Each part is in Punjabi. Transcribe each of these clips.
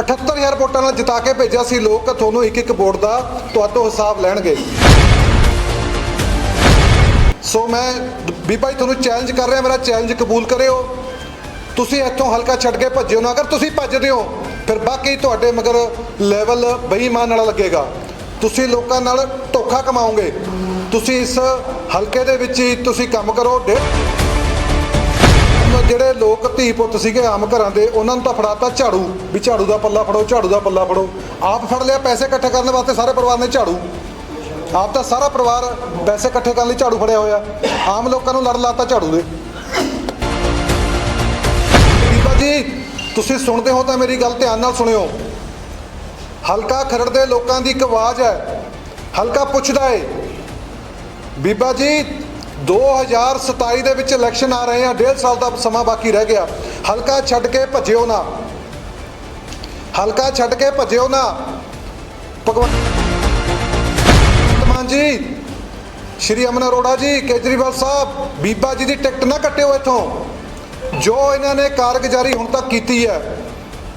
78000 ਵੋਟਾਂ ਨਾਲ ਜਿਤਾ ਕੇ ਭੇਜਿਆ ਸੀ। ਲੋਕ ਤੁਹਾਨੂੰ ਇੱਕ ਇੱਕ ਵੋਟ ਦਾ ਤੁਹਾਤੋਂ ਹਿਸਾਬ ਲੈਣਗੇ। ਸੋ ਮੈਂ ਬੀਬਾ ਜੀ ਤੁਹਾਨੂੰ ਚੈਲੰਜ ਕਰ ਰਿਹਾ। ਮੇਰਾ ਚੈਲੰਜ ਕਬੂਲ ਕਰਿਓ। ਤੁਸੀਂ ਇੱਥੋਂ ਹਲਕਾ ਛੱਡ ਕੇ ਭੱਜਿਓ ਨਾ। ਅਗਰ ਤੁਸੀਂ ਭੱਜਦੇ ਹੋ, ਫਿਰ ਬਾਕੀ ਤੁਹਾਡੇ ਮਗਰ ਲੈਵਲ ਬੇਈਮਾਨ ਵਾਲਾ ਲੱਗੇਗਾ। ਤੁਸੀਂ ਲੋਕਾਂ ਨਾਲ ਧੋਖਾ ਕਮਾਓਗੇ। ਤੁਸੀਂ ਇਸ ਹਲਕੇ ਦੇ ਵਿੱਚ ਹੀ ਤੁਸੀਂ ਕੰਮ ਕਰੋ। ਡੇ- ਜਿਹੜੇ ਲੋਕ ਧੀ ਪੁੱਤ ਸੀਗੇ ਆਮ ਘਰਾਂ ਦੇ, ਉਹਨਾਂ ਨੂੰ ਤਾਂ ਫੜਾਤਾ ਝਾੜੂ, ਵੀ ਝਾੜੂ ਦਾ ਪੱਲਾ ਫੜੋ, ਝਾੜੂ ਦਾ ਪੱਲਾ ਫੜੋ। ਆਪ ਫੜ ਲਿਆ, ਪੈਸੇ ਇਕੱਠੇ ਕਰਨ ਵਾਸਤੇ ਸਾਰੇ ਪਰਿਵਾਰ ਨੇ ਝਾੜੂ। ਆਪ ਤਾਂ ਸਾਰਾ ਪਰਿਵਾਰ ਪੈਸੇ ਇਕੱਠੇ ਕਰਨ ਲਈ ਝਾੜੂ ਫੜਿਆ ਹੋਇਆ। ਆਮ ਲੋਕਾਂ ਨੂੰ ਲੜ ਲਾਤਾ ਝਾੜੂ ਦੇ। ਬੀਬਾ ਜੀ, ਤੁਸੀਂ ਸੁਣਦੇ ਹੋ ਤਾਂ ਮੇਰੀ ਗੱਲ ਧਿਆਨ ਨਾਲ ਸੁਣਿਓ। ਹਲਕਾ ਖਰੜ ਦੇ ਲੋਕਾਂ ਦੀ ਇੱਕ ਆਵਾਜ਼ ਹੈ। ਹਲਕਾ ਪੁੱਛਦਾ ਏ, ਬੀਬਾ ਜੀ 2027 ਦੇ ਵਿੱਚ ਇਲੈਕਸ਼ਨ ਆ ਰਹੇ ਆ, ਡੇਢ ਸਾਲ ਦਾ ਸਮਾਂ ਬਾਕੀ ਰਹਿ ਗਿਆ। ਹਲਕਾ ਛੱਡ ਕੇ ਭੱਜਿਓ ਨਾ। ਹਲਕਾ ਛੱਡ ਕੇ ਭੱਜਿਓ ਨਾ। ਭਗਵੰਤ ਮਾਨ ਜੀ, ਸ਼੍ਰੀ ਅਮਨ ਅਰੋੜਾ ਜੀ, ਕੇਜਰੀਵਾਲ ਸਾਹਿਬ, ਬੀਬਾ ਜੀ ਦੀ ਟਿਕਟ ਨਾ ਕੱਟਿਓ ਇੱਥੋਂ। ਜੋ ਇਹਨਾਂ ਨੇ ਕਾਰਗੁਜ਼ਾਰੀ ਹੁਣ ਤੱਕ ਕੀਤੀ ਹੈ,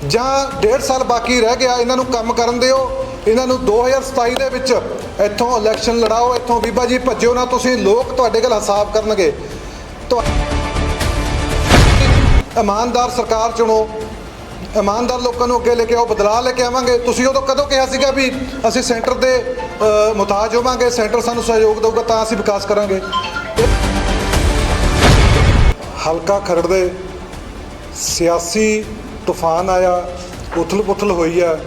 ਜਾਂ ਡੇਢ ਸਾਲ ਬਾਕੀ ਰਹਿ ਗਿਆ, ਇਹਨਾਂ ਨੂੰ ਕੰਮ ਕਰਨ ਦਿਓ। ਇਹਨਾਂ ਨੂੰ 2027 ਦੇ ਵਿੱਚ ਇੱਥੋਂ ਇਲੈਕਸ਼ਨ ਲੜਾਓ, ਇੱਥੋਂ ਬੀਬਾ ਜੀ ਭੱਜਿਓ ਨਾ, ਤੁਸੀਂ ਲੋਕ ਤੁਹਾਡੇ ਕੋਲ ਹਿਸਾਬ ਕਰਨਗੇ। ਤੁਹਾ- ਇਮਾਨਦਾਰ ਸਰਕਾਰ ਚੁਣੋ। ਇਮਾਨਦਾਰ ਲੋਕਾਂ ਨੂੰ ਅੱਗੇ ਲੈ ਕੇ ਆਓ, ਬਦਲਾਅ ਲੈ ਕੇ ਆਵਾਂਗੇ। ਤੁਸੀਂ ਉਦੋਂ ਕਦੋਂ ਕਿਹਾ ਸੀਗਾ ਵੀ ਅਸੀਂ ਸੈਂਟਰ ਦੇ ਮੁਤਾਜ ਹੋਵਾਂਗੇ, ਸੈਂਟਰ ਸਾਨੂੰ ਸਹਿਯੋਗ ਦੇਊਗਾ, ਤਾਂ ਅਸੀਂ ਵਿਕਾਸ ਕਰਾਂਗੇ। ਹਲਕਾ ਖਰੜ ਦੇ ਸਿਆਸੀ ਤੂਫਾਨ ਆਇਆ, ਉਥਲ-ਪੁਥਲ ਹੋਈ ਹੈ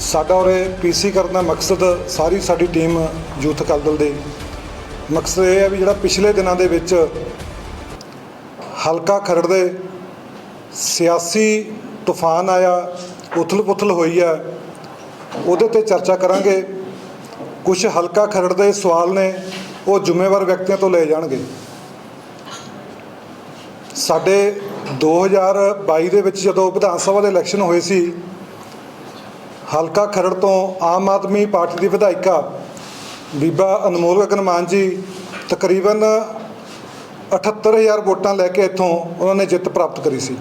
ਸਾਡਾ ਉਰੇ ਪੀਸੀ ਕਰਨ ਦਾ ਮਕਸਦ ਸਾਰੀ ਸਾਡੀ ਟੀਮ ਯੂਥ ਅਕਾਲੀ ਦਲ ਦੇ। ਮਕਸਦ ਇਹ ਹੈ ਵੀ ਜਿਹੜਾ ਪਿਛਲੇ ਦਿਨਾਂ ਦੇ ਵਿੱਚ ਹਲਕਾ ਖਰੜ ਦੇ ਸਿਆਸੀ ਤੂਫਾਨ ਆਇਆ, ਉਥਲ-ਪੁਥਲ ਹੋਈ ਹੈ, ਉਹਦੇ ਤੇ ਚਰਚਾ ਕਰਾਂਗੇ। ਕੁਝ ਹਲਕਾ ਖਰੜ ਦੇ ਸਵਾਲ ਨੇ, ਉਹ ਜ਼ਿੰਮੇਵਾਰ ਵਿਅਕਤੀਆਂ ਤੋਂ ਲਏ ਜਾਣਗੇ। ਸਾਡੇ 2022 ਦੇ ਵਿੱਚ ਜਦੋਂ ਵਿਧਾਨ ਸਭਾ ਦੇ ਇਲੈਕਸ਼ਨ ਹੋਏ ਸੀ ਹਲਕਾ ਖਰੜ ਤੋਂ ਆਮ ਆਦਮੀ ਪਾਰਟੀ ਦੀ ਵਿਧਾਇਕਾ ਬੀਬਾ ਅਨਮੋਲ ਗਗਨ ਮਾਨ ਜੀ ਤਕਰੀਬਨ 78000 ਵੋਟਾਂ ਲੈ ਕੇ ਇੱਥੋਂ ਉਹਨਾਂ ਨੇ ਜਿੱਤ ਪ੍ਰਾਪਤ ਕਰੀ ਸੀ।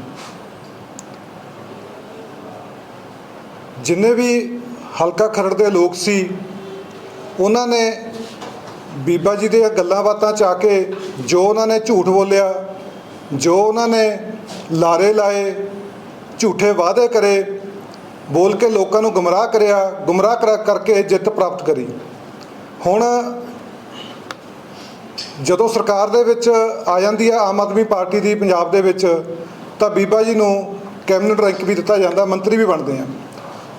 ਜਿੰਨੇ ਵੀ ਹਲਕਾ ਖਰੜ ਦੇ ਲੋਕ ਸੀ, ਉਹਨਾਂ ਨੇ ਬੀਬਾ ਜੀ ਦੀਆਂ ਗੱਲਾਂ ਬਾਤਾਂ ਚ ਆ ਕੇ ਜੋ ਉਹਨਾਂ ਨੇ ਝੂਠ ਬੋਲਿਆ, ਜੋ ਉਹਨਾਂ ਨੇ ਲਾਰੇ ਲਾਏ, ਝੂਠੇ ਵਾਅਦੇ ਕਰੇ ਬੋਲ ਕੇ ਲੋਕਾਂ ਨੂੰ ਗੁੰਮਰਾਹ ਕਰਿਆ, ਗੁੰਮਰਾਹ ਕਰਾ ਕਰਕੇ ਜਿੱਤ ਪ੍ਰਾਪਤ ਕਰੀ। ਹੁਣ ਜਦੋਂ ਸਰਕਾਰ ਦੇ ਵਿੱਚ ਆ ਜਾਂਦੀ ਹੈ ਆਮ ਆਦਮੀ ਪਾਰਟੀ ਦੀ ਪੰਜਾਬ ਦੇ ਵਿੱਚ, ਤਾਂ ਬੀਬਾ ਜੀ ਨੂੰ ਕੈਬਨਿਟ ਰੈਂਕ ਵੀ ਦਿੱਤਾ ਜਾਂਦਾ, ਮੰਤਰੀ ਵੀ ਬਣਦੇ ਆ।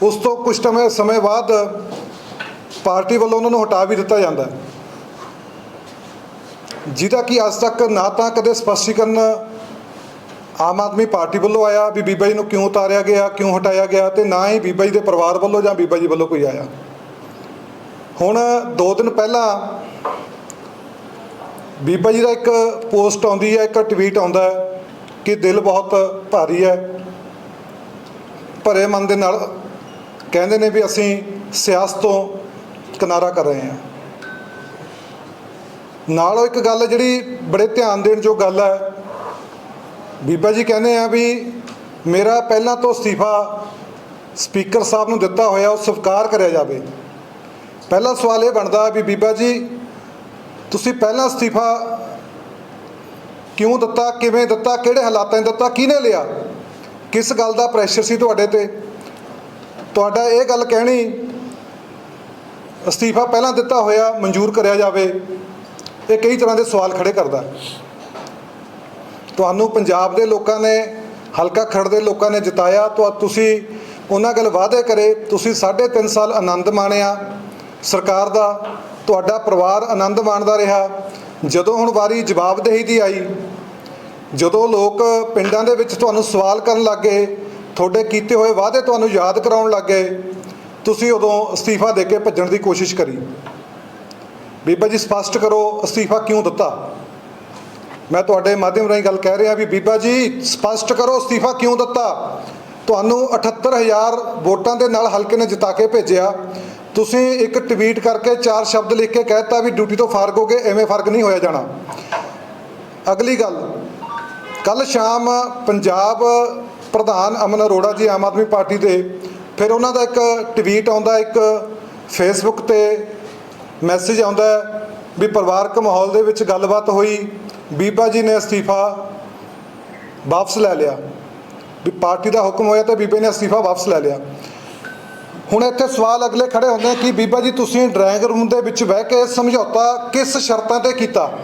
ਉਸ ਤੋਂ ਕੁਝ ਸਮੇਂ ਸਮੇਂ ਬਾਅਦ ਪਾਰਟੀ ਵੱਲੋਂ ਉਹਨਾਂ ਨੂੰ ਹਟਾ ਵੀ ਦਿੱਤਾ ਜਾਂਦਾ। ਜਿਹਦਾ ਕਿ ਅੱਜ ਤੱਕ ਨਾ ਤਾਂ ਕਦੇ ਸਪਸ਼ਟੀਕਰਨ ਆਮ ਆਦਮੀ ਪਾਰਟੀ ਵੱਲੋਂ ਆਇਆ ਵੀ ਬੀਬਾ ਜੀ ਨੂੰ ਕਿਉਂ ਉਤਾਰਿਆ ਗਿਆ, ਕਿਉਂ ਹਟਾਇਆ ਗਿਆ ਤੇ ਨਾ ਹੀ ਬੀਬਾ ਜੀ ਦੇ ਪਰਿਵਾਰ ਵੱਲੋਂ ਜਾਂ ਬੀਬਾ ਜੀ ਵੱਲੋਂ ਕੋਈ ਆਇਆ। ਹੁਣ 2 ਦਿਨ ਪਹਿਲਾਂ ਬੀਬਾ ਜੀ ਦਾ ਇੱਕ ਪੋਸਟ ਆਉਂਦੀ ਹੈ, ਇੱਕ ਟਵੀਟ ਆਉਂਦਾ ਹੈ ਕਿ ਦਿਲ ਬਹੁਤ ਭਾਰੀ ਹੈ। ਭਰੇ ਮਨ ਦੇ ਨਾਲ ਕਹਿੰਦੇ ਨੇ ਵੀ ਅਸੀਂ ਸਿਆਸਤ ਤੋਂ ਕਿਨਾਰਾ ਕਰ ਰਹੇ ਹਾਂ। ਨਾਲ ਉਹ ਇੱਕ ਗੱਲ ਜਿਹੜੀ ਬੜੇ ਧਿਆਨ ਦੇਣ ਜੋ ਗੱਲ ਹੈ ਬੀਬਾ ਜੀ ਕਹਿੰਦੇ ਆ ਵੀ ਮੇਰਾ ਪਹਿਲਾਂ ਤੋਂ ਅਸਤੀਫਾ ਸਪੀਕਰ ਸਾਹਿਬ ਨੂੰ ਦਿੱਤਾ ਹੋਇਆ, ਉਹ ਸਵੀਕਾਰ ਕਰਿਆ ਜਾਵੇ। ਪਹਿਲਾ ਸਵਾਲ ਇਹ ਬਣਦਾ ਵੀ ਬੀਬਾ ਜੀ, ਤੁਸੀਂ ਪਹਿਲਾਂ ਅਸਤੀਫਾ ਕਿਉਂ ਦਿੱਤਾ, ਕਿਵੇਂ ਦਿੱਤਾ, ਕਿਹੜੇ ਹਾਲਾਤਾਂ 'ਚ ਦਿੱਤਾ, ਕਿਹਨੇ ਲਿਆ? ਕਿਸ ਗੱਲ ਦਾ ਪ੍ਰੈਸ਼ਰ ਸੀ ਤੁਹਾਡੇ ਤੇ? ਤੁਹਾਡਾ ਇਹ ਗੱਲ ਕਹਿਣੀ, ਅਸਤੀਫਾ ਪਹਿਲਾਂ ਦਿੱਤਾ ਹੋਇਆ, ਮਨਜ਼ੂਰ ਕਰਿਆ ਜਾਵੇ। ਇਹ ਕਈ ਤਰ੍ਹਾਂ ਦੇ ਸਵਾਲ ਖੜੇ ਕਰਦਾ। ਤੁਹਾਨੂੰ ਪੰਜਾਬ ਦੇ ਲੋਕਾਂ ਨੇ, ਹਲਕਾ ਖੜ ਦੇ ਲੋਕਾਂ ਨੇ ਜਿਤਾਇਆ, ਤਾਂ ਤੁਸੀਂ ਉਹਨਾਂ ਗੱਲ ਵਾਅਦੇ ਕਰੇ, ਤੁਸੀਂ 3.5 ਸਾਲ ਆਨੰਦ ਮਾਣਿਆ ਸਰਕਾਰ ਦਾ, ਤੁਹਾਡਾ ਪਰਿਵਾਰ ਆਨੰਦ ਮਾਣਦਾ ਰਿਹਾ। ਜਦੋਂ ਹੁਣ ਵਾਰੀ ਜਵਾਬਦੇਹੀ ਦੀ ਆਈ, ਜਦੋਂ ਲੋਕ ਪਿੰਡਾਂ ਦੇ ਵਿੱਚ ਤੁਹਾਨੂੰ ਸਵਾਲ ਕਰਨ ਲੱਗੇ ਤੁਹਾਡੇ ਕੀਤੇ ਹੋਏ ਵਾਅਦੇ ਤੁਹਾਨੂੰ ਯਾਦ ਕਰਾਉਣ ਲੱਗੇ ਤੁਸੀਂ ਉਦੋਂ ਅਸਤੀਫਾ ਦੇ ਕੇ ਭੱਜਣ ਦੀ ਕੋਸ਼ਿਸ਼ ਕਰੀ। ਬੀਬਾ ਜੀ, ਸਪਸ਼ਟ ਕਰੋ ਅਸਤੀਫਾ ਕਿਉਂ ਦਿੱਤਾ? ਮੈਂ ਤੁਹਾਡੇ ਮਾਧਿਅਮ ਰਾਹੀਂ ਗੱਲ ਕਹਿ ਰਿਹਾ ਵੀ ਬੀਬਾ ਜੀ, ਸਪਸ਼ਟ ਕਰੋ ਅਸਤੀਫਾ ਕਿਉਂ ਦਿੱਤਾ? ਤੁਹਾਨੂੰ 78000 ਵੋਟਾਂ ਦੇ ਨਾਲ ਹਲਕੇ ਨੇ ਜਿਤਾ ਕੇ ਭੇਜਿਆ। ਤੁਸੀਂ ਇੱਕ ਟਵੀਟ ਕਰਕੇ ਚਾਰ ਸ਼ਬਦ ਲਿਖ ਕੇ ਕਹਿਤਾ ਵੀ ਡਿਊਟੀ ਤੋਂ ਫਾਰਗ ਹੋ ਗਏ, ਐਵੇਂ ਫ਼ਰਕ ਨਹੀਂ ਹੋਇਆ ਜਾਣਾ। ਅਗਲੀ ਗੱਲ ਕੱਲ ਸ਼ਾਮ ਪੰਜਾਬ ਪ੍ਰਧਾਨ ਅਮਨ ਅਰੋੜਾ ਜੀ ਆਮ ਆਦਮੀ ਪਾਰਟੀ ਦੇ, ਫਿਰ ਉਹਨਾਂ ਦਾ ਇੱਕ ਟਵੀਟ ਆਉਂਦਾ, ਇੱਕ ਫੇਸਬੁੱਕ ਤੇ ਮੈਸੇਜ ਆਉਂਦਾ ਵੀ ਪਰਿਵਾਰਕ ਮਾਹੌਲ ਦੇ ਵਿੱਚ ਗੱਲਬਾਤ ਹੋਈ। ਬੀਬਾ ਜੀ ਨੇ ਅਸਤੀਫਾ ਵਾਪਸ ਲੈ ਲਿਆ। ਵੀ ਪਾਰਟੀ ਦਾ ਹੁਕਮ ਹੋਇਆ ਤੇ ਬੀਬੇ ਨੇ ਅਸਤੀਫਾ ਵਾਪਸ ਲੈ ਲਿਆ। ਹੁਣ ਇੱਥੇ ਸਵਾਲ ਅਗਲੇ ਖੜੇ ਹੁੰਦੇ ਕਿ ਬੀਬਾ ਜੀ ਤੁਸੀਂ ਡਰਾਇੰਗ ਰੂਮ ਦੇ ਵਿੱਚ ਬਹਿ ਕੇ ਸਮਝੌਤਾ ਕਿਸ ਸ਼ਰਤਾਂ ਤੇ ਕੀਤਾ?